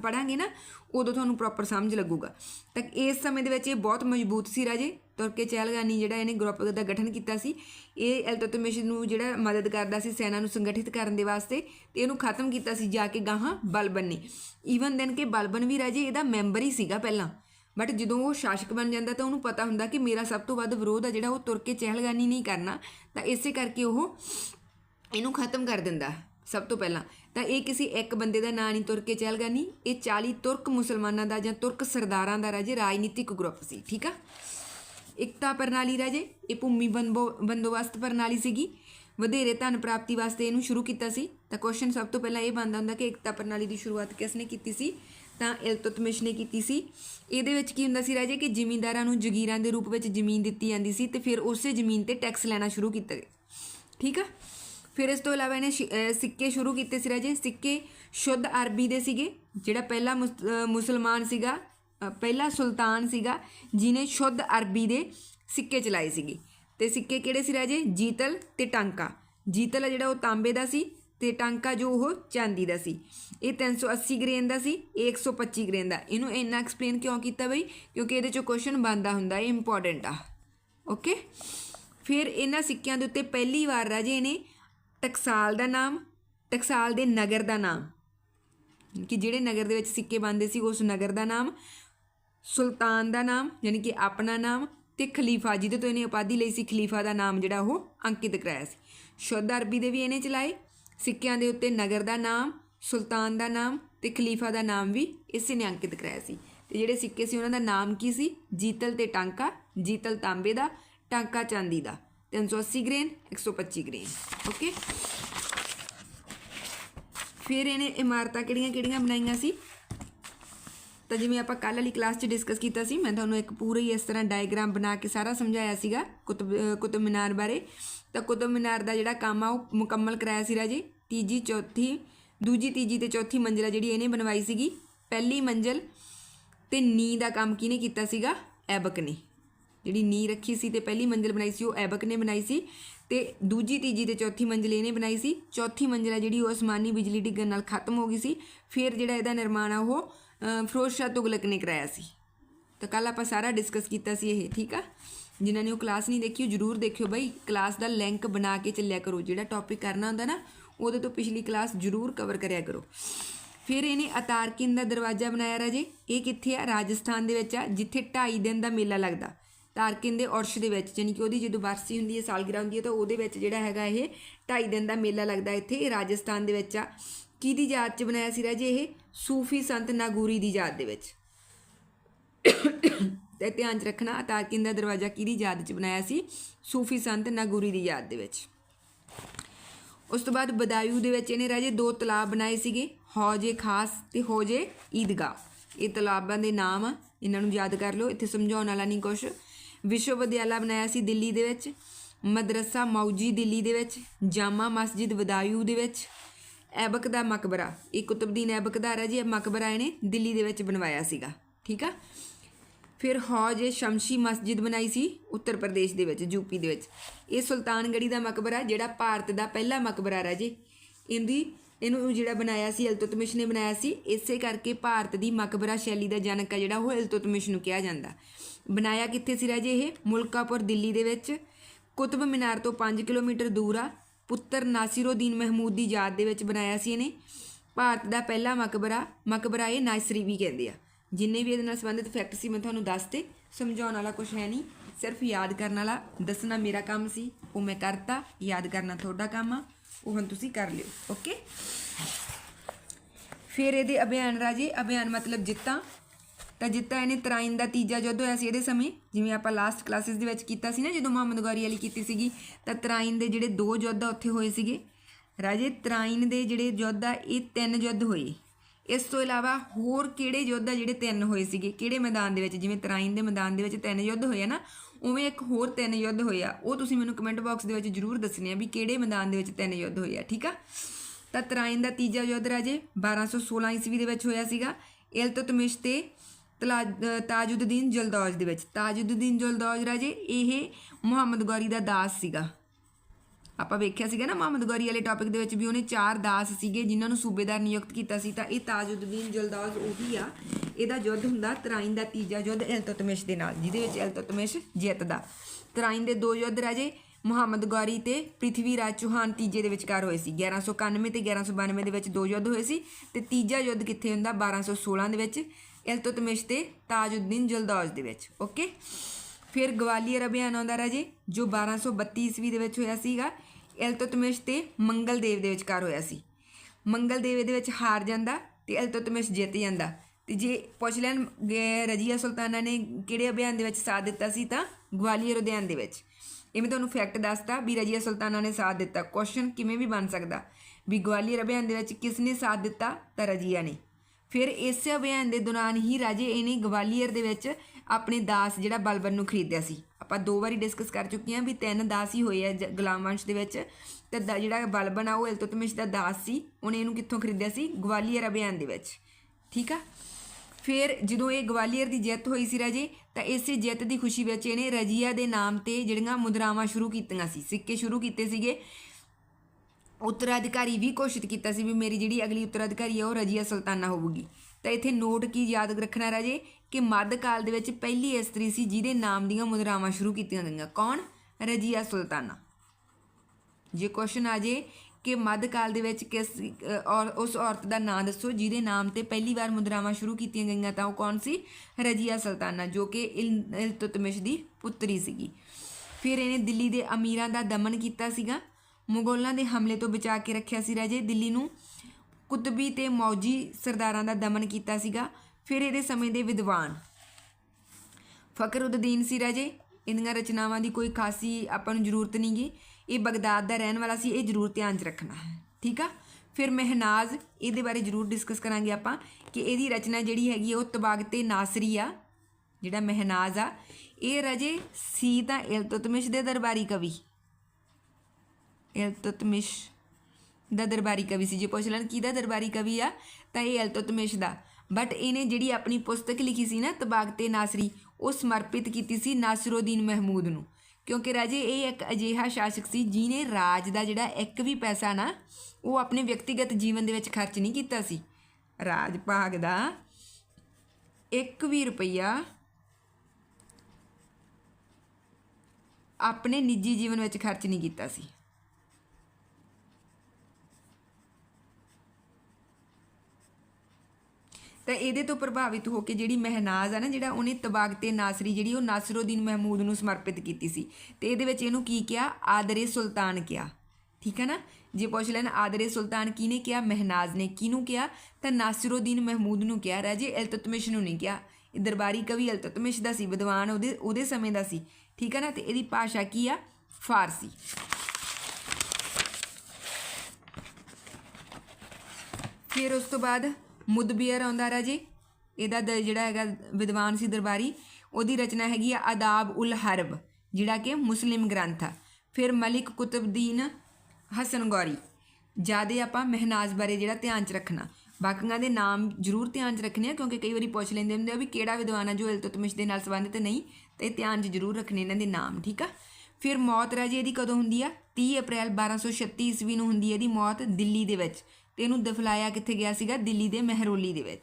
ਪੜਾਂਗੇ ਨਾ, ਉਦੋਂ ਤੁਹਾਨੂੰ ਪ੍ਰੋਪਰ ਸਮਝ ਲੱਗੂਗਾ। ਤਾਂ ਇਸ ਸਮੇਂ ਦੇ ਵਿੱਚ ਇਹ ਬਹੁਤ ਮਜ਼ਬੂਤ ਸੀ ਰਾਜੇ। ਤੁਰਕੇ ਚਹਿਲਗਾਨੀ ਜਿਹੜਾ ਇਹਨੇ ਗਰੁੱਪ ਦਾ ਗਠਨ ਕੀਤਾ ਸੀ, ਇਹ ਇਲਤੁਤਮਿਸ਼ ਨੂੰ ਜਿਹੜਾ ਮਦਦ ਕਰਦਾ ਸੀ ਸੈਨਾ ਨੂੰ ਸੰਗਠਿਤ ਕਰਨ ਦੇ ਵਾਸਤੇ ਤੇ ਇਹਨੂੰ ਖਤਮ ਕੀਤਾ ਸੀ ਜਾ ਕੇ ਗਾਹਾਂ ਬਲਬਨ ਨੇ। ਈਵਨ ਦੈਨ ਕਿ ਬਲਬਨ ਵੀ ਰਾਜੇ ਇਹਦਾ ਮੈਂਬਰ ਹੀ ਸੀਗਾ ਪਹਿਲਾਂ। ਬਟ ਜਦੋਂ ਉਹ ਸ਼ਾਸਕ ਬਣ ਜਾਂਦਾ ਤਾਂ ਉਹਨੂੰ ਪਤਾ ਹੁੰਦਾ ਕਿ ਮੇਰਾ ਸਭ ਤੋਂ ਵੱਧ ਵਿਰੋਧ ਆ ਜਿਹੜਾ ਉਹ ਤੁਰ ਕੇ ਚਹਿਲਗਾਨੀ ਨਹੀਂ ਕਰਨਾ, ਤਾਂ ਇਸੇ ਕਰਕੇ ਉਹ ਇਹਨੂੰ ਖਤਮ ਕਰ ਦਿੰਦਾ ਸਭ ਤੋਂ ਪਹਿਲਾਂ। ਤਾਂ ਇਹ ਕਿਸੇ ਇੱਕ ਬੰਦੇ ਦਾ ਨਾਂ ਨਹੀਂ ਤੁਰ ਕੇ ਚਹਿਲਗਾਨੀ ਇਹ 40 ਤੁਰਕ ਮੁਸਲਮਾਨਾਂ ਦਾ ਜਾਂ ਤੁਰਕ ਸਰਦਾਰਾਂ ਦਾ ਰਾਜੇ ਰਾਜਨੀਤਿਕ ਗਰੁੱਪ ਸੀ, ਠੀਕ ਆ? ਇਕਤਾ ਪ੍ਰਣਾਲੀ ਰਾਜੇ ਇਹ ਭੂਮੀ ਬੰਬੋ- ਬੰਦੋਬਸਤ ਪ੍ਰਣਾਲੀ ਸੀਗੀ। ਵਧੇਰੇ ਧਨ ਪ੍ਰਾਪਤੀ ਵਾਸਤੇ ਇਹਨੂੰ ਸ਼ੁਰੂ ਕੀਤਾ ਸੀ। ਤਾਂ ਕੁਐਸਚਨ ਸਭ ਤੋਂ ਪਹਿਲਾਂ ਇਹ ਬਣਦਾ ਹੁੰਦਾ ਕਿ ਇਕਤਾ ਪ੍ਰਣਾਲੀ ਦੀ ਸ਼ੁਰੂਆਤ ਕਿਸ ਨੇ ਕੀਤੀ ਸੀ? ਤਾਂ ਇਲਤੁਤਮਿਸ਼ ਨੇ ਕੀਤੀ ਸੀ। ਇਹਦੇ ਵਿੱਚ ਕੀ ਹੁੰਦਾ ਸੀ ਰਾਜੇ ਕਿ ਜ਼ਿਮੀਂਦਾਰਾਂ ਨੂੰ ਜ਼ਗੀਰਾਂ ਦੇ ਰੂਪ ਵਿੱਚ ਜ਼ਮੀਨ ਦਿੱਤੀ ਜਾਂਦੀ ਸੀ ਤੇ ਫਿਰ ਉਸੇ ਜ਼ਮੀਨ ਤੇ ਟੈਕਸ ਲੈਣਾ ਸ਼ੁਰੂ ਕੀਤਾ ਗਿਆ। ਠੀਕ ਆ? ਫਿਰ ਇਸ ਤੋਂ ਇਲਾਵਾ ਇਹਨੇ ਸਿੱਕੇ ਸ਼ੁਰੂ ਕੀਤੇ ਸੀ ਰਾਜੇ। ਸਿੱਕੇ ਸ਼ੁੱਧ ਅਰਬੀ ਦੇ ਸੀਗੇ, ਜਿਹੜਾ ਪਹਿਲਾ ਮੁਸ- ਮੁਸਲਮਾਨ ਸੀਗਾ। ਪਹਿਲਾ ਸੁਲਤਾਨ ਸੀਗਾ ਜਿਨੇ ਸ਼ੁੱਧ ਅਰਬੀ ਦੇ ਸਿੱਕੇ ਚਲਾਏ ਸੀਗੇ। ਤੇ ਸਿੱਕੇ ਕਿਹੜੇ ਸੀ ਰਾਜੇ? ਜੀਤਲ ਤੇ ਟਾਂਕਾ। ਜੀਤਲ ਆ ਜਿਹੜਾ ਉਹ ਤਾਂਬੇ ਦਾ ਸੀ ਤੇ ਟਾਂਕਾ ਜੋ ਉਹ ਚਾਂਦੀ ਦਾ ਸੀ। ਇਹ 380 ਗ੍ਰੇਨ ਦਾ ਸੀ, ਇਹ 125 ਗ੍ਰੇਨ ਦਾ। ਇਹਨੂੰ ਇੰਨਾ ਐਕਸਪਲੇਨ ਕਿਉਂ ਕੀਤਾ ਬਈ? ਕਿਉਂਕਿ ਇਹਦੇ ਚੋਂ ਕੁਐਸਚਨ ਬਣਦਾ ਹੁੰਦਾ, ਇਹ ਇੰਪੋਰਟੈਂਟ ਆ। ਓਕੇ ਫਿਰ ਇਹਨਾਂ ਸਿੱਕਿਆਂ ਦੇ ਉੱਤੇ ਪਹਿਲੀ ਵਾਰ ਰਾਜੇ ਇਹਨੇ ਟਕਸਾਲ ਦਾ ਨਾਮ, ਟਕਸਾਲ ਦੇ ਨਗਰ ਦਾ ਨਾਮ। ਕਿ ਜਿਹੜੇ ਨਗਰ ਦੇ ਵਿੱਚ ਸਿੱਕੇ ਬਣਦੇ ਸੀ, ਉਸ ਨਗਰ ਦਾ ਨਾਮ ਸੁਲਤਾਨ ਦਾ ਨਾਮ, ਯਾਨੀ ਕਿ ਆਪਣਾ ਨਾਮ ਤੇ ਖਲੀਫਾ, ਜਿਹਦੇ ਤੋਂ ਇਹਨੇ ਉਪਾਧੀ ਲਈ ਸੀ, ਖਲੀਫਾ ਦਾ ਨਾਮ ਜਿਹੜਾ ਉਹ ਅੰਕਿਤ ਕਰਾਇਆ ਸੀ। ਸ਼ੁੱਧ ਅਰਬੀ ਦੇ ਵੀ ਇਹਨੇ ਚਲਾਏ, ਸਿੱਕਿਆਂ ਦੇ ਉੱਤੇ ਨਗਰ ਦਾ ਨਾਮ, ਸੁਲਤਾਨ ਦਾ ਨਾਮ ਤੇ ਖਲੀਫਾ ਦਾ ਨਾਮ ਵੀ ਇਸੇ ਨੇ ਅੰਕਿਤ ਕਰਾਇਆ ਸੀ। ਤੇ ਜਿਹੜੇ ਸਿੱਕੇ ਸੀ, ਉਹਨਾਂ ਦਾ ਨਾਮ ਕੀ ਸੀ? ਜੀਤਲ ਤੇ ਟਾਂਕਾ, ਜੀਤਲ ਤਾਂਬੇ ਦਾ, ਟਾਂਕਾ ਚਾਂਦੀ ਦਾ। 380 ਗ੍ਰੇਨ 125 ਗ੍ਰੇਨ, ਓਕੇ? ਫਿਰ ਇਹਨੇ ਇਮਾਰਤਾਂ ਕਿਹੜੀਆਂ ਕਿਹੜੀਆਂ ਬਣਾਈਆਂ ਸੀ? ਤਾਂ ਜਿਵੇਂ ਆਪਾਂ ਕੱਲ੍ਹ ਵਾਲੀ ਕਲਾਸ 'ਚ ਡਿਸਕਸ ਕੀਤਾ ਸੀ, ਮੈਂ ਤੁਹਾਨੂੰ ਇੱਕ ਪੂਰਾ ਹੀ ਇਸ ਤਰ੍ਹਾਂ ਡਾਇਗਰਾਮ ਬਣਾ ਕੇ ਸਾਰਾ ਸਮਝਾਇਆ ਸੀਗਾ, ਕੁਤਬ ਕੁਤਬ ਮੀਨਾਰ ਬਾਰੇ। ਤਾਂ ਕੁਤਬ ਮੀਨਾਰ ਦਾ ਜਿਹੜਾ ਕੰਮ ਆ, ਉਹ ਮੁਕੰਮਲ ਕਰਾਇਆ ਸੀ ਰਾਜੇ। ਤੀਜੀ, ਚੌਥੀ, ਦੂਜੀ, ਤੀਜੀ ਤੇ ਚੌਥੀ ਮੰਜ਼ਿਲ ਜਿਹੜੀ ਇਹਨੇ ਬਣਵਾਈ ਸੀਗੀ। ਪਹਿਲੀ ਮੰਜ਼ਿਲ ਤੇ ਨੀ ਦਾ ਕੰਮ ਕਿਹਨੇ ਕੀਤਾ ਸੀਗਾ? ਐਬਕ ਨੇ। ਜਿਹੜੀ ਨੀ ਰੱਖੀ ਸੀ ਤੇ ਪਹਿਲੀ ਮੰਜ਼ਿਲ ਬਣਾਈ ਸੀ, ਉਹ ਐਬਕ ਨੇ ਬਣਾਈ ਸੀ। ਤੇ ਦੂਜੀ, ਤੀਜੀ ਤੇ ਚੌਥੀ ਮੰਜ਼ਿਲ ਇਹਨੇ ਬਣਾਈ ਸੀ। ਚੌਥੀ ਮੰਜ਼ਿਲ ਆ ਜਿਹੜੀ ਉਹ ਅਸਮਾਨੀ ਬਿਜਲੀ ਡਿੱਗਣ ਨਾਲ ਖਤਮ ਹੋ ਗਈ ਸੀ। ਫਿਰ ਜਿਹੜਾ ਇਹਦਾ ਨਿਰਮਾਣ ਆ, ਉਹ ਫਿਰੋਜ਼ ਸ਼ਾਹ ਤੁਗਲਕ ਨੇ ਕਰਾਇਆ ਸੀ। ਤਾਂ ਕੱਲ ਆਪਾਂ ਸਾਰਾ ਡਿਸਕਸ ਕੀਤਾ ਸੀ ਇਹ, ਠੀਕ ਆ? ਜਿਨ੍ਹਾਂ ਨੇ ਉਹ ਕਲਾਸ ਨਹੀਂ ਦੇਖੀ, ਉਹ ਜਰੂਰ ਦੇਖਿਓ ਬਈ। ਕਲਾਸ ਦਾ ਲਿੰਕ ਬਣਾ ਕੇ ਚੱਲਿਆ ਕਰੋ। ਜਿਹੜਾ ਟੌਪਿਕ ਕਰਨਾ ਹੁੰਦਾ ਨਾ, ਉਹਦੇ ਤੋਂ ਪਿਛਲੀ ਕਲਾਸ ਜਰੂਰ ਕਵਰ ਕਰਿਆ ਕਰੋ। ਫਿਰ ਇਹਨੇ ਅਤਾਰਕਿਨ ਦਾ ਦਰਵਾਜ਼ਾ ਬਣਾਇਆ ਰਾਜੇ। ਇਹ ਕਿੱਥੇ ਆ? ਰਾਜਸਥਾਨ ਦੇ ਵਿੱਚ ਆ, ਜਿੱਥੇ 2.5 ਦਿਨ ਦਾ ਮੇਲਾ ਲੱਗਦਾ। ਤਾਰਕਿਨ ਦੇ ਔਰਸ਼ ਦੇ ਵਿੱਚ ਯਾਨੀ ਕਿ ਉਹਦੀ ਜਦੋਂ ਵਰਸੀ ਹੁੰਦੀ ਹੈ ਸਾਲਗਿਰਾ ਹੁੰਦੀ ਹੈ, ਤਾਂ ਉਹਦੇ ਵਿੱਚ ਜਿਹੜਾ ਹੈਗਾ ਇਹ 2.5 ਦਿਨ ਦਾ ਮੇਲਾ ਲੱਗਦਾ ਇੱਥੇ। ਰਾਜਸਥਾਨ ਦੇ ਵਿੱਚ ਆ। ਕਿਹਦੀ ਯਾਦ 'ਚ ਬਣਾਇਆ ਸੀ ਰਾਜੇ ਇਹ? ਸੂਫੀ ਸੰਤ ਨਾਗੂਰੀ ਦੀ ਯਾਦ ਦੇ ਵਿੱਚ। ਤੇ ਧਿਆਨ 'ਚ ਰੱਖਣਾ, ਤਾਰਕਿਨ ਦਾ ਦਰਵਾਜ਼ਾ ਕਿਹਦੀ ਯਾਦ 'ਚ ਬਣਾਇਆ ਸੀ? ਸੂਫੀ ਸੰਤ ਨਾਗੂਰੀ ਦੀ ਯਾਦ ਦੇ ਵਿੱਚ। ਉਸ ਤੋਂ ਬਾਅਦ ਬਦਾਯੂ ਦੇ ਵਿੱਚ ਇਹਨੇ ਰਾਜੇ ਦੋ ਤਲਾਬ ਬਣਾਏ ਸੀਗੇ ਹੌਜੇ ਖਾਸ ਤੇ ਹੌਜੇ ਈਦਗਾ ਇਹ ਤਲਾਬਾਂ ਦੇ ਨਾਮ ਆ ਇਹਨਾਂ ਨੂੰ ਯਾਦ ਕਰ ਲਓ, ਇੱਥੇ ਸਮਝਾਉਣ ਵਾਲਾ ਨਹੀਂ ਕੁਛ। ਵਿਸ਼ਵ ਵਿਦਿਆਲਾ ਬਣਾਇਆ ਸੀ ਦਿੱਲੀ ਦੇ ਵਿੱਚ, ਮਦਰਸਾ ਮੌਜੀ ਦਿੱਲੀ ਦੇ ਵਿੱਚ, ਜਾਮਾ ਮਸਜਿਦ ਬਦਾਯੂ ਦੇ ਵਿੱਚ ਐਬਕ ਦਾ ਮਕਬਰਾ। ਇਹ ਕੁਤਬਦੀਨ ਐਬਕ ਦਾ ਰਾਜੇ ਮਕਬਰਾ ਇਹਨੇ ਦਿੱਲੀ ਦੇ ਵਿੱਚ ਬਣਵਾਇਆ ਸੀਗਾ। ਠੀਕ ਆ? ਫਿਰ ਹੌਜ ਇਹ ਸ਼ਮਸ਼ੀ ਮਸਜਿਦ ਬਣਾਈ ਸੀ ਉੱਤਰ ਪ੍ਰਦੇਸ਼ ਦੇ ਵਿੱਚ ਯੂਪੀ ਦੇ ਵਿੱਚ। ਇਹ ਸੁਲਤਾਨਗੜੀ ਦਾ ਮਕਬਰਾ, ਜਿਹੜਾ ਭਾਰਤ ਦਾ ਪਹਿਲਾ ਮਕਬਰਾ ਰਾਜੇ ਇਹਦੀ, ਇਹਨੂੰ ਜਿਹੜਾ ਬਣਾਇਆ ਸੀ ਇਲਤੁਤਮਿਸ਼ ਨੇ ਬਣਾਇਆ ਸੀ, ਇਸੇ ਕਰਕੇ ਭਾਰਤ ਦੀ ਮਕਬਰਾ ਸ਼ੈਲੀ ਦਾ ਜਨਕ ਆ ਜਿਹੜਾ, ਉਹ ਇਲਤੁਤਮਿਸ਼ ਨੂੰ ਕਿਹਾ ਜਾਂਦਾ। ਬਣਾਇਆ ਕਿੱਥੇ ਸੀ ਰਾਜੇ ਇਹ? ਮੁਲਕਾਪੁਰ, ਦਿੱਲੀ ਦੇ ਵਿੱਚ। ਕੁਤਬ ਮੀਨਾਰ ਤੋਂ 5 ਕਿਲੋਮੀਟਰ ਦੂਰ ਆ। ਪੁੱਤਰ ਨਾਸਿਰਉਦੀਨ ਮਹਿਮੂਦ ਦੀ ਯਾਦ ਦੇ ਵਿੱਚ ਬਣਾਇਆ ਸੀ ਇਹਨੇ। ਭਾਰਤ ਦਾ ਪਹਿਲਾ ਮਕਬਰਾ ਮਕਬਰਾ ਇਹ ਨਾਸਰੀ ਵੀ ਕਹਿੰਦੇ ਆ। ਜਿੰਨੇ ਵੀ ਇਹਦੇ ਨਾਲ ਸੰਬੰਧਿਤ ਫੈਕਟ ਸੀ, ਮੈਂ ਤੁਹਾਨੂੰ ਦੱਸਤੇ ਸਮਝਾਉਣ ਵਾਲਾ ਕੁਝ ਹੈ ਨਹੀਂ। ਸਿਰਫ ਯਾਦ ਕਰਨ ਵਾਲਾ, ਦੱਸਣਾ ਮੇਰਾ ਕੰਮ ਸੀ, ਉਹ ਮੈਂ ਕਰਤਾ, ਯਾਦ ਕਰਨਾ ਤੁਹਾਡਾ ਕੰਮ ਆ, ਉਹ ਹੁਣ ਤੁਸੀਂ ਕਰ ਲਿਓ ਓਕੇ ਫਿਰ ਇਹਦੇ ਅਭਿਆਨ ਰਾਜੇ, ਅਭਿਆਨ ਮਤਲਬ ਜਿੱਤਾਂ। ਤਾਂ ਜਿੱਤਾਂ ਇਹਨੇ ਤਰਾਇਨ ਦਾ ਤੀਜਾ ਯੁੱਧ ਹੋਇਆ ਸੀ ਇਹਦੇ ਸਮੇਂ, ਜਿਵੇਂ ਆਪਾਂ ਲਾਸਟ ਕਲਾਸਿਸ ਦੇ ਵਿੱਚ ਕੀਤਾ ਸੀ ਨਾ, ਜਦੋਂ ਮੁਹੰਮਦ ਗੌਰੀ ਵਾਲੀ ਕੀਤੀ ਸੀਗੀ, ਤਾਂ ਤਰਾਇਨ ਦੇ ਜਿਹੜੇ ਦੋ ਯੁੱਧ ਉੱਥੇ ਹੋਏ ਸੀਗੇ। ਰਾਜੇ ਤਰਾਇਨ ਦੇ ਜਿਹੜੇ ਯੁੱਧ ਆ, ਇਹ ਤਿੰਨ ਯੁੱਧ ਹੋਏ। ਇਸ ਤੋਂ ਇਲਾਵਾ ਹੋਰ ਕਿਹੜੇ ਯੁੱਧ ਆ ਜਿਹੜੇ ਤਿੰਨ ਹੋਏ ਸੀਗੇ? ਕਿਹੜੇ ਮੈਦਾਨ ਦੇ ਵਿੱਚ? ਜਿਵੇਂ ਤਰਾਇਨ ਦੇ ਮੈਦਾਨ ਦੇ ਵਿੱਚ ਤਿੰਨ ਯੁੱਧ ਹੋਏ ਆ ਨਾ, ਉਵੇਂ ਇੱਕ ਹੋਰ ਤਿੰਨ ਯੁੱਧ ਹੋਏ ਆ। ਉਹ ਤੁਸੀਂ ਮੈਨੂੰ ਕਮੈਂਟ ਬਾਕਸ ਦੇ ਵਿੱਚ ਜਰੂਰ ਦੱਸਣੇ ਆ ਵੀ ਕਿਹੜੇ ਮੈਦਾਨ ਦੇ ਵਿੱਚ ਤਿੰਨ ਯੁੱਧ ਹੋਏ ਆ, ਠੀਕ ਆ? ਤਾਂ ਤਰਾਇਨ ਦਾ ਤੀਜਾ ਯੁੱਧ ਰਾਜੇ 1216 ਈਸਵੀ ਦੇ ਵਿੱਚ ਹੋਇਆ ਸੀਗਾ। ਇਲਤੁਤਮਿਸ਼ ਤੇ ਤਲਾ- ਤਾਜੁੱਦੀਨ ਜਲਦੌਜ ਦੇ ਵਿੱਚ। ਤਾਜੁੱਦੀਨ ਜਲਦੌਜ ਰਾਜੇ, ਇਹ ਮੁਹੰਮਦ ਗੌਰੀ ਦਾ ਦਾਸ ਸੀਗਾ। ਆਪਾਂ ਵੇਖਿਆ ਸੀਗਾ ਨਾ ਮੁਹੰਮਦ ਗੌਰੀ ਵਾਲੇ ਟੌਪਿਕ ਦੇ ਵਿੱਚ ਵੀ ਉਹਨੇ ਚਾਰ ਦਾਸ ਸੀਗੇ, ਜਿਨ੍ਹਾਂ ਨੂੰ ਸੂਬੇਦਾਰ ਨਿਯੁਕਤ ਕੀਤਾ ਸੀ। ਤਾਂ ਇਹ ਤਾਜੁੱਦੀਨ ਜਲਦੌਜ ਉਹੀ ਆ। ਇਹਦਾ ਯੁੱਧ ਹੁੰਦਾ ਤਰਾਇਨ ਦਾ ਤੀਜਾ ਯੁੱਧ ਇਲਤੁਤਮਿਸ਼ ਦੇ ਨਾਲ, ਜਿਹਦੇ ਵਿੱਚ ਇਲਤੁਤਮਿਸ਼ ਜਿੱਤਦਾ। ਤਰਾਇਨ ਦੇ ਦੋ ਯੁੱਧ ਰਾਜੇ, ਮੁਹੰਮਦ ਗੌਰੀ ਤੇ ਪ੍ਰਿਥਵੀ ਰਾਜ ਚੌਹਾਨ ਤੀਜੇ ਦੇ ਵਿਚਕਾਰ ਹੋਏ ਸੀ। 1191 ਤੇ 1192 ਦੇ ਵਿੱਚ ਦੋ ਯੁੱਧ ਹੋਏ ਸੀ ਤੇ ਤੀਜਾ ਯੁੱਧ ਕਿੱਥੇ ਹੁੰਦਾ? 1216 ਦੇ ਵਿੱਚ। ਇਲਤੁਤਮਿਸ਼ ਤੇ ਤਾਜੁद्दीन ਜਲਦੌਜ ਦੇ ਵਿੱਚ ਓਕੇ ਫਿਰ ਗਵਾਲੀਅਰ ਅਭਿਆਨ ਆਉਂਦਾ ਰਾਜੇ ਜੀ ਜੋ 1232 ਈਸਵੀ ਦੇ ਵਿੱਚ ਹੋਇਆ ਸੀਗਾ ਇਲਤੁਤਮਿਸ਼ ਤੇ ਮੰਗਲਦੇਵ ਦੇ ਵਿਚਕਾਰ ਹੋਇਆ ਸੀ ਮੰਗਲਦੇਵ ਦੇ ਵਿੱਚ ਹਾਰ ਜਾਂਦਾ ਤੇ ਇਲਤੁਤਮਿਸ਼ ਜਿੱਤ ਜਾਂਦਾ ਤੇ ਜੇ ਪੁੱਛ ਲੈਣ ਰਜੀਆ ਸੁਲਤਾਨਾ ਨੇ ਕਿਹੜੇ ਅਭਿਆਨ ਦੇ ਵਿੱਚ ਸਾਥ ਦਿੱਤਾ ਸੀ ਤਾਂ ਗਵਾਲੀਅਰ ਅਭਿਆਨ ਦੇ ਵਿੱਚ ਇਹ ਮੈਂ ਤੁਹਾਨੂੰ ਫੈਕਟ ਦੱਸਦਾ ਵੀ ਰਜੀਆ ਸੁਲਤਾਨਾ ਨੇ ਸਾਥ ਦਿੱਤਾ ਕੁਐਸਚਨ ਕਿਵੇਂ ਵੀ ਬਣ ਸਕਦਾ ਵੀ ਗਵਾਲੀਅਰ ਅਭਿਆਨ ਦੇ ਵਿੱਚ ਕਿਸ ਨੇ ਸਾਥ ਦਿੱਤਾ ਤਾਂ ਰਜੀਆ ਨੇ ਫਿਰ ਇਸ ਅਭਿਆਨ ਦੇ ਦੌਰਾਨ ਹੀ ਰਾਜੇ ਇਹਨੇ ਗਵਾਲੀਅਰ ਦੇ ਵਿੱਚ ਆਪਣੇ ਦਾਸ ਜਿਹੜਾ ਬਲਬਨ ਨੂੰ ਖਰੀਦਿਆ ਸੀ। ਆਪਾਂ ਦੋ ਵਾਰੀ ਡਿਸਕਸ ਕਰ ਚੁੱਕੇ ਹਾਂ ਵੀ ਤਿੰਨ ਦਾਸ ਹੀ ਹੋਏ ਆ ਜ- ਗੁਲਾਮ ਵੰਸ਼ ਦੇ ਵਿੱਚ। ਤੇ ਦਾ- ਜਿਹੜਾ ਬਲਬਨ ਆ ਉਹ ਇਲਤੁਤਮਿਸ਼ ਦਾ ਦਾਸ ਸੀ, ਉਹਨੇ ਇਹਨੂੰ ਕਿੱਥੋਂ ਖਰੀਦਿਆ ਸੀ? ਗਵਾਲੀਅਰ ਅਭਿਆਨ ਦੇ ਵਿੱਚ। ਠੀਕ ਆ? ਫਿਰ ਜਦੋਂ ਇਹ ਗਵਾਲੀਅਰ ਦੀ ਜਿੱਤ ਹੋਈ ਸੀ ਰਾਜੇ, ਤਾਂ ਇਸੇ ਜਿੱਤ ਦੀ ਖੁਸ਼ੀ ਵਿੱਚ ਇਹਨੇ ਰਜੀਆ ਦੇ ਨਾਮ ਤੇ ਜਿਹੜੀਆਂ ਮੁਦਰਾਵਾਂ ਸ਼ੁਰੂ ਕੀਤੀਆਂ ਸੀ। ਸਿੱਕੇ ਸ਼ੁਰੂ ਕੀਤੇ ਸੀਗੇ। ਉੱਤਰਾਧਿਕਾਰੀ ਵੀ ਘੋਸ਼ਿਤ ਕੀਤਾ ਸੀ ਵੀ ਮੇਰੀ ਜਿਹੜੀ ਅਗਲੀ ਉੱਤਰਾਧਿਕਾਰੀ ਹੈ ਉਹ ਰਜੀਆ ਸੁਲਤਾਨਾ ਹੋਊਗੀ। ਤਾਂ ਇੱਥੇ ਨੋਟ ਕੀ ਯਾਦ ਰੱਖਣਾ ਰਾਜੇ? ਕਿ ਮੱਧ ਕਾਲ ਦੇ ਵਿੱਚ ਪਹਿਲੀ ਇਸਤਰੀ ਸੀ ਜਿਹਦੇ ਨਾਮ ਦੀਆਂ ਮੁਦਰਾਵਾਂ ਸ਼ੁਰੂ ਕੀਤੀਆਂ ਗਈਆਂ। ਕੌਣ? ਰਜੀਆ ਸੁਲਤਾਨਾ। ਜੇ ਕੁਐਸਚਨ ਆ ਜੇ ਕਿ ਮੱਧ ਕਾਲ ਦੇ ਵਿੱਚ ਕਿਸ ਔਰ ਉਸ ਔਰਤ ਦਾ ਨਾਮ ਦੱਸੋ ਜਿਹਦੇ ਨਾਮ ਤੇ ਪਹਿਲੀ ਵਾਰ ਮੁਦਰਾਵਾਂ ਸ਼ੁਰੂ ਕੀਤੀਆਂ ਗਈਆਂ, ਤਾਂ ਉਹ ਕੌਣ ਸੀ? ਰਜੀਆ ਸੁਲਤਾਨਾ, ਜੋ ਕਿ ਇਲ- ਇਲਤੁਤਮਿਸ਼ ਦੀ ਪੁੱਤਰੀ ਸੀਗੀ। ਫਿਰ ਇਹਨੇ ਦਿੱਲੀ ਦੇ ਅਮੀਰਾਂ ਦਾ ਦਮਨ ਕੀਤਾ ਸੀਗਾ। ਮੁਗਲਾਂ ਦੇ ਹਮਲੇ ਤੋਂ ਬਚਾ ਕੇ ਰੱਖਿਆ ਸੀ ਰਾਜੇ। ਦਿੱਲੀ ਨੂੰ ਕੁਤਬੀ ਤੇ ਮੌਜੀ ਸਰਦਾਰਾਂ ਦਾ ਦਮਨ ਕੀਤਾ ਸੀਗਾ। ਫਿਰ ਇਹਦੇ ਸਮੇਂ ਦੇ ਵਿਦਵਾਨ ਫਕਰਉਦਦੀਨ ਸੀ ਰਾਜੇ। ਇਹਨਾਂ ਰਚਨਾਵਾਂ ਦੀ ਕੋਈ ਖਾਸੀ ਆਪਾਂ ਨੂੰ ਜ਼ਰੂਰਤ ਨਹੀਂ ਨਹੀਂਗੀ ਇਹ ਬਗਦਾਦ ਦਾ ਰਹਿਣ ਵਾਲਾ ਸੀ, ਇਹ ਜ਼ਰੂਰ ਧਿਆਨ 'ਚ ਰੱਖਣਾ ਹੈ। ਠੀਕ ਆ? ਫਿਰ ਮਹਿਨਾਜ਼, ਇਹਦੇ ਬਾਰੇ ਜ਼ਰੂਰ ਡਿਸਕਸ ਕਰਾਂਗੇ ਆਪਾਂ ਕਿ ਇਹਦੀ ਰਚਨਾ ਜਿਹੜੀ ਹੈਗੀ ਉਹ ਤਬਾਗ ਤੇ ਨਾਸਰੀ ਆ, ਜਿਹੜਾ ਮਹਿਨਾਜ਼ ਆ। ਇਹ ਰਾਜੇ ਸੀ ਤਾਂ ਇਲਤੁਤਮਿਸ਼ ਦੇ ਦਰਬਾਰੀ ਕਵੀ। ਇਲਤੁਤਮਿਸ਼ ਦਾ ਦਰਬਾਰੀ ਕਵੀ ਸੀ, ਜੇ ਪੁੱਛ ਲੈਣ ਕਿਹਦਾ ਦਰਬਾਰੀ ਕਵੀ ਆ, ਤਾਂ ਇਹ ਇਲਤੁਤਮਿਸ਼ ਦਾ। ਬਟ ਇਹਨੇ ਜਿਹੜੀ ਆਪਣੀ ਪੁਸਤਕ ਲਿਖੀ ਸੀ ਨਾ ਤਬਾਗਤੇ ਨਾਸਰੀ, ਉਹ ਸਮਰਪਿਤ ਕੀਤੀ ਸੀ ਨਾਸਰਉਦੀਨ ਮਹਿਮੂਦ ਨੂੰ। ਕਿਉਂਕਿ ਰਾਜੇ, ਇਹ ਇੱਕ ਅਜਿਹਾ ਸ਼ਾਸਕ ਸੀ ਜਿਨੇ ਰਾਜ ਦਾ ਜਿਹੜਾ ਇੱਕ ਵੀ ਪੈਸਾ ਨਾ, ਉਹ ਆਪਣੇ ਵਿਅਕਤੀਗਤ ਜੀਵਨ ਦੇ ਵਿੱਚ ਖਰਚ ਨਹੀਂ ਕੀਤਾ ਸੀ। ਰਾਜ ਭਾਗ ਦਾ ਇੱਕ ਵੀ ਰੁਪਈਆ ਆਪਣੇ ਨਿੱਜੀ ਜੀਵਨ ਵਿੱਚ ਖਰਚ ਨਹੀਂ ਕੀਤਾ ਸੀ। ਤਾਂ ਇਹਦੇ ਤੋਂ ਪ੍ਰਭਾਵਿਤ ਹੋ ਕੇ ਜਿਹੜੀ ਮਹਿਨਾਜ਼ ਆ ਨਾ, ਜਿਹੜਾ ਉਹਨੇ ਤਬਾਗਤੇ ਨਾਸਰੀ ਜਿਹੜੀ ਉਹ ਨਾਸਰਉਦੀਨ ਮਹਿਮੂਦ ਨੂੰ ਸਮਰਪਿਤ ਕੀਤੀ ਸੀ। ਤੇ ਇਹਦੇ ਵਿੱਚ ਇਹਨੂੰ ਕੀ ਕਿਹਾ? ਆਦਰੇ ਸੁਲਤਾਨ ਕਿਹਾ। ਠੀਕ ਹੈ ਨਾ? ਜੇ ਪੁੱਛ ਲੈਣ, ਆਦਰੇ ਸੁਲਤਾਨ ਕਿਹਨੇ ਕਿਹਾ? ਮਹਿਨਾਜ਼ ਨੇ ਕਿਹਨੂੰ ਕਿਹਾ? ਤਾਂ ਨਾਸਰਉਦੀਨ ਮਹਿਮੂਦ ਨੂੰ ਕਿਹਾ। ਰਾਜੇ ਇਲਤੁਤਮਿਸ਼ ਨੂੰ ਨਹੀਂ ਕਿਹਾ। ਇਹ ਦਰਬਾਰੀ ਕਵੀ ਇਲਤੁਤਮਿਸ਼ ਦਾ ਸੀ, ਵਿਦਵਾਨ ਉਹਦੇ ਉਹਦੇ ਸਮੇਂ ਦਾ ਸੀ। ਠੀਕ ਹੈ ਨਾ? ਤੇ ਇਹਦੀ ਭਾਸ਼ਾ ਕੀ ਆ? ਫਾਰਸੀ। ਫਿਰ ਉਸ ਤੋਂ ਬਾਅਦ ਮੁਦਬੀਰ ਆਉਂਦਾ ਰਾਜੇ ਇਹਦਾ ਦ- ਜਿਹੜਾ ਹੈਗਾ ਵਿਦਵਾਨ ਸੀ ਦਰਬਾਰੀ, ਉਹਦੀ ਰਚਨਾ ਹੈਗੀ ਆ ਆਦਾਬ ਉਲ ਹਰਬ, ਜਿਹੜਾ ਕਿ ਮੁਸਲਿਮ ਗ੍ਰੰਥ ਆ। ਫਿਰ ਮਲਿਕ ਕੁਤਬਦੀਨ ਹਸਨ ਗੌਰੀ, ਜਿਆਦੇ ਆਪਾਂ ਮਹਿਨਾਜ਼ ਬਾਰੇ ਜਿਹੜਾ ਧਿਆਨ ਚ ਰੱਖਣਾ। ਬਾਕੀਆਂ ਦੇ ਨਾਮ ਜ਼ਰੂਰ ਧਿਆਨ ਚ ਰੱਖਣੇ ਆ, ਕਿਉਂਕਿ ਕਈ ਵਾਰੀ ਪੁੱਛ ਲੈਂਦੇ ਹੁੰਦੇ ਆ ਵੀ ਕਿਹੜਾ ਵਿਦਵਾਨ ਆ ਜੋ ਇਲਤੁਤਮਿਸ਼ ਦੇ ਨਾਲ ਸੰਬੰਧਿਤ ਨਹੀਂ, ਤੇ ਧਿਆਨ ਚ ਜ਼ਰੂਰ ਰੱਖਣੇ ਇਹਨਾਂ ਦੇ ਨਾਮ, ਠੀਕ ਆ? ਫਿਰ ਮੌਤ ਰਾਜੇ ਇਹਦੀ ਕਦੋਂ ਹੁੰਦੀ ਆ? 30 ਅਪ੍ਰੈਲ 1236 ਈਸਵੀ ਨੂੰ ਹੁੰਦੀ ਹੈ ਇਹਦੀ ਮੌਤ ਦਿੱਲੀ ਦੇ ਵਿੱਚ। ਤੇ ਇਹਨੂੰ ਦਫ਼ਲਾਇਆ ਕਿੱਥੇ ਗਿਆ ਸੀਗਾ? ਦਿੱਲੀ ਦੇ ਮਹਿਰੋਲੀ ਦੇ ਵਿੱਚ।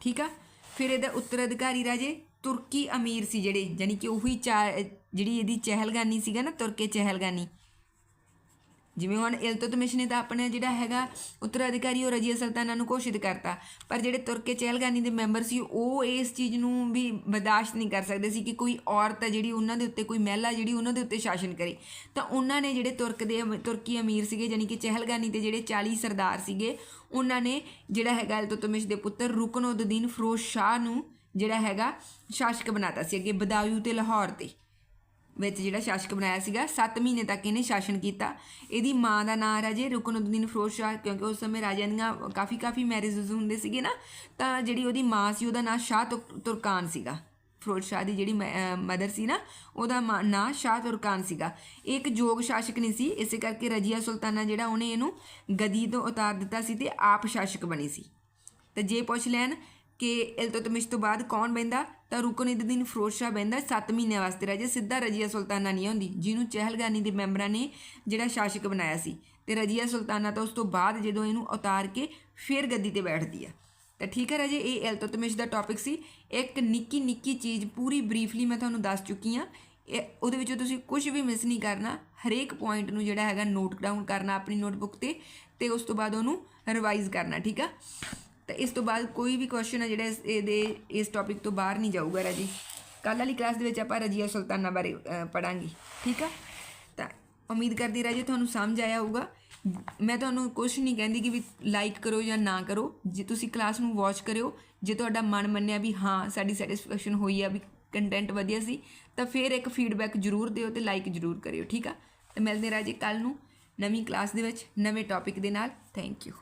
ਠੀਕ ਆ? ਫਿਰ ਇਹਦਾ ਉੱਤਰਾਧਿਕਾਰੀ ਰਾਜੇ ਤੁਰਕੀ ਅਮੀਰ ਸੀ ਜਿਹੜੇ ਯਾਨੀ ਕਿ ਉਹੀ ਚਾ- ਜਿਹੜੀ ਇਹਦੀ ਚਹਿਲਗਾਨੀ ਸੀਗਾ ਨਾ, ਤੁਰਕੇ ਚਹਿਲਗਾਨੀ। ਜਿਵੇਂ ਹੁਣ ਇਲਤੁਤ ਮਿਸ਼ਨ ਨੇ ਤਾਂ ਆਪਣੇ ਜਿਹੜਾ ਹੈਗਾ ਉੱਤਰਾਧਿਕਾਰੀ ਉਹ ਰਜੀਆ ਸੁਲਤਾਨਾ ਨੂੰ ਘੋਸ਼ਿਤ ਕਰਤਾ। ਪਰ ਜਿਹੜੇ ਤੁਰਕੇ ਚਹਿਲਗਾਨੀ ਦੇ ਮੈਂਬਰ ਸੀ, ਉਹ ਇਸ ਚੀਜ਼ ਨੂੰ ਵੀ ਬਰਦਾਸ਼ਤ ਨਹੀਂ ਕਰ ਸਕਦੇ ਸੀ ਕਿ ਕੋਈ ਔਰਤ ਹੈ ਜਿਹੜੀ ਉਹਨਾਂ ਦੇ ਉੱਤੇ, ਕੋਈ ਮਹਿਲਾ ਜਿਹੜੀ ਉਹਨਾਂ ਦੇ ਉੱਤੇ ਸ਼ਾਸਨ ਕਰੇ। ਤਾਂ ਉਹਨਾਂ ਨੇ ਜਿਹੜੇ ਤੁਰਕ ਦੇ ਤੁਰਕੀ ਅਮੀਰ ਸੀਗੇ ਯਾਨੀ ਕਿ ਚਹਿਲਗਾਨੀ ਦੇ ਜਿਹੜੇ 40 ਸਰਦਾਰ ਸੀਗੇ, ਉਹਨਾਂ ਨੇ ਜਿਹੜਾ ਹੈਗਾ ਇਲਤੁਤਮਿਸ਼ ਦੇ ਪੁੱਤਰ ਰੁਕਨਉਦਦੀਨ ਫਰੋਸ਼ ਸ਼ਾਹ ਨੂੰ ਜਿਹੜਾ ਹੈਗਾ ਸ਼ਾਸਕ ਬਣਾਤਾ ਸੀ ਅੱਗੇ ਬਦਾਯੂ ਤੇ ਲਾਹੌਰ ਤੇ। ਵਿੱਚ ਜਿਹੜਾ ਸ਼ਾਸਕ ਬਣਾਇਆ ਸੀਗਾ 7 ਮਹੀਨੇ ਤੱਕ ਇਹਨੇ ਸ਼ਾਸਨ ਕੀਤਾ। ਇਹਦੀ ਮਾਂ ਦਾ ਨਾਮ ਰਾਜੇ ਰੁਕਨਉਦੀਨ ਫਿਰੋਜ਼ ਸ਼ਾਹ, ਕਿਉਂਕਿ ਉਸ ਸਮੇਂ ਰਾਜਿਆਂ ਦੀਆਂ ਕਾਫੀ ਕਾਫੀ ਮੈਰਿਜਸ ਹੁੰਦੇ ਸੀਗੇ ਨਾ, ਤਾਂ ਜਿਹੜੀ ਉਹਦੀ ਮਾਂ ਸੀ, ਉਹਦਾ ਨਾਮ ਸ਼ਾਹ ਤੁਰਕਾਨ ਸੀਗਾ। ਫਿਰੋਜ਼ ਸ਼ਾਹ ਦੀ ਜਿਹੜੀ ਮਦਰ ਸੀ ਨਾ, ਉਹਦਾ ਨਾਂ ਸ਼ਾਹ ਤੁਰਕਾਨ ਸੀਗਾ। ਇੱਕ ਜੋਗ ਸ਼ਾਸਕ ਨਹੀਂ ਸੀ, ਇਸੇ ਕਰਕੇ ਰਜੀਆ ਸੁਲਤਾਨਾ ਜਿਹੜਾ ਉਹਨੇ ਇਹਨੂੰ ਗਦੀ ਤੋਂ ਉਤਾਰ ਦਿੱਤਾ ਸੀ ਤੇ ਆਪ ਸ਼ਾਸਕ ਬਣੀ ਸੀ। ਤੇ ਜੇ ਪੁੱਛ ਲੈਣ ਕਿ ਇਲਤੁਤਮਿਸ਼ ਤੋਂ ਬਾਅਦ ਕੌਣ ਬੈਂਦਾ ਤਾਂ ਰੁਕਨੁਦੀਨ ਫਰੋਜ਼ ਸ਼ਾਹ ਬੈਂਦਾ 7 ਮਹੀਨਿਆਂ ਵਾਸਤੇ ਰਾਜਾ। ਸਿੱਧਾ ਰਜੀਆ ਸੁਲਤਾਨਾ ਨਹੀਂ ਹੁੰਦੀ ਜਿਹਨੂੰ ਚਹਿਲਗਾਨੀ ਦੇ ਮੈਂਬਰਾਂ ਨੇ ਜਿਹੜਾ ਸ਼ਾਸਕ ਬਣਾਇਆ ਸੀ। ਤੇ ਰਜੀਆ ਸੁਲਤਾਨਾ ਤਾਂ ਉਸ ਤੋਂ ਬਾਅਦ ਜਦੋਂ ਇਹਨੂੰ ਉਤਾਰ ਕੇ ਫੇਰ ਗੱਦੀ ਤੇ ਬੈਠਦੀ ਆ। ਤਾਂ ਠੀਕ ਹੈ ਰਾਜੇ, ਇਹ ਇਲਤੁਤਮਿਸ਼ ਦਾ ਟੌਪਿਕ ਸੀ। ਇੱਕ ਨਿੱਕੀ ਨਿੱਕੀ ਚੀਜ਼ ਪੂਰੀ ਬਰੀਫਲੀ ਮੈਂ ਤੁਹਾਨੂੰ ਦੱਸ ਚੁੱਕੀ ਆ। ਉਹਦੇ ਵਿੱਚੋਂ ਤੁਸੀਂ ਕੁਝ ਵੀ ਮਿਸ ਨਹੀਂ ਕਰਨਾ। ਹਰੇਕ ਪੁਆਇੰਟ ਨੂੰ ਜਿਹੜਾ ਹੈਗਾ ਨੋਟ ਡਾਊਨ ਕਰਨਾ ਆਪਣੀ ਨੋਟਬੁੱਕ ਤੇ ਤੇ ਉਸ ਤੋਂ ਬਾਅਦ ਉਹਨੂੰ ਰਿਵਾਈਜ਼ ਕਰਨਾ, ਠੀਕ ਆ? ਤਾਂ ਇਸ ਤੋਂ ਬਾਅਦ ਕੋਈ ਵੀ ਕੁਐਸਚਨ ਹੈ ਜਿਹੜਾ ਇਸ- ਇਹਦੇ ਇਸ ਟੌਪਿਕ ਤੋਂ ਬਾਹਰ ਨਹੀਂ ਜਾਊਗਾ ਰਾਜੀ। ਕੱਲ੍ਹ ਵਾਲੀ ਕਲਾਸ ਦੇ ਵਿੱਚ ਆਪਾਂ ਰਜੀਆ ਸੁਲਤਾਨਾ ਬਾਰੇ ਪੜਾਂਗੇ ਠੀਕ ਆ? ਤਾਂ ਉਮੀਦ ਕਰਦੀ ਰਾਜੀ ਤੁਹਾਨੂੰ ਸਮਝ ਆਇਆ ਹੋਊਗਾ। ਮੈਂ ਤੁਹਾਨੂੰ ਕੁਝ ਨਹੀਂ ਕਹਿੰਦੀ ਕਿ ਵੀ ਲਾਈਕ ਕਰੋ ਜਾਂ ਨਾ ਕਰੋ। ਜੇ ਤੁਸੀਂ ਕਲਾਸ ਨੂੰ ਵਾਚ ਕਰਿਓ, ਜੇ ਤੁਹਾਡਾ ਮਨ ਮੰਨਿਆ ਵੀ ਹਾਂ, ਸਾਡੀ ਸੈਟੀਸਫੈਕਸ਼ਨ ਹੋਈ ਆ, ਵੀ ਕੰਟੈਂਟ ਵਧੀਆ ਸੀ, ਤਾਂ ਫਿਰ ਇੱਕ ਫੀਡਬੈਕ ਜ਼ਰੂਰ ਦਿਓ ਤੇ ਲਾਈਕ ਜ਼ਰੂਰ ਕਰਿਓ, ਠੀਕ ਆ? ਤੇ ਮਿਲਦੇ ਰਾਜੀ ਕੱਲ ਨੂੰ ਨਵੀਂ ਕਲਾਸ ਦੇ ਵਿੱਚ, ਨਵੇਂ ਟੌਪਿਕ ਦੇ ਨਾਲ। Thank you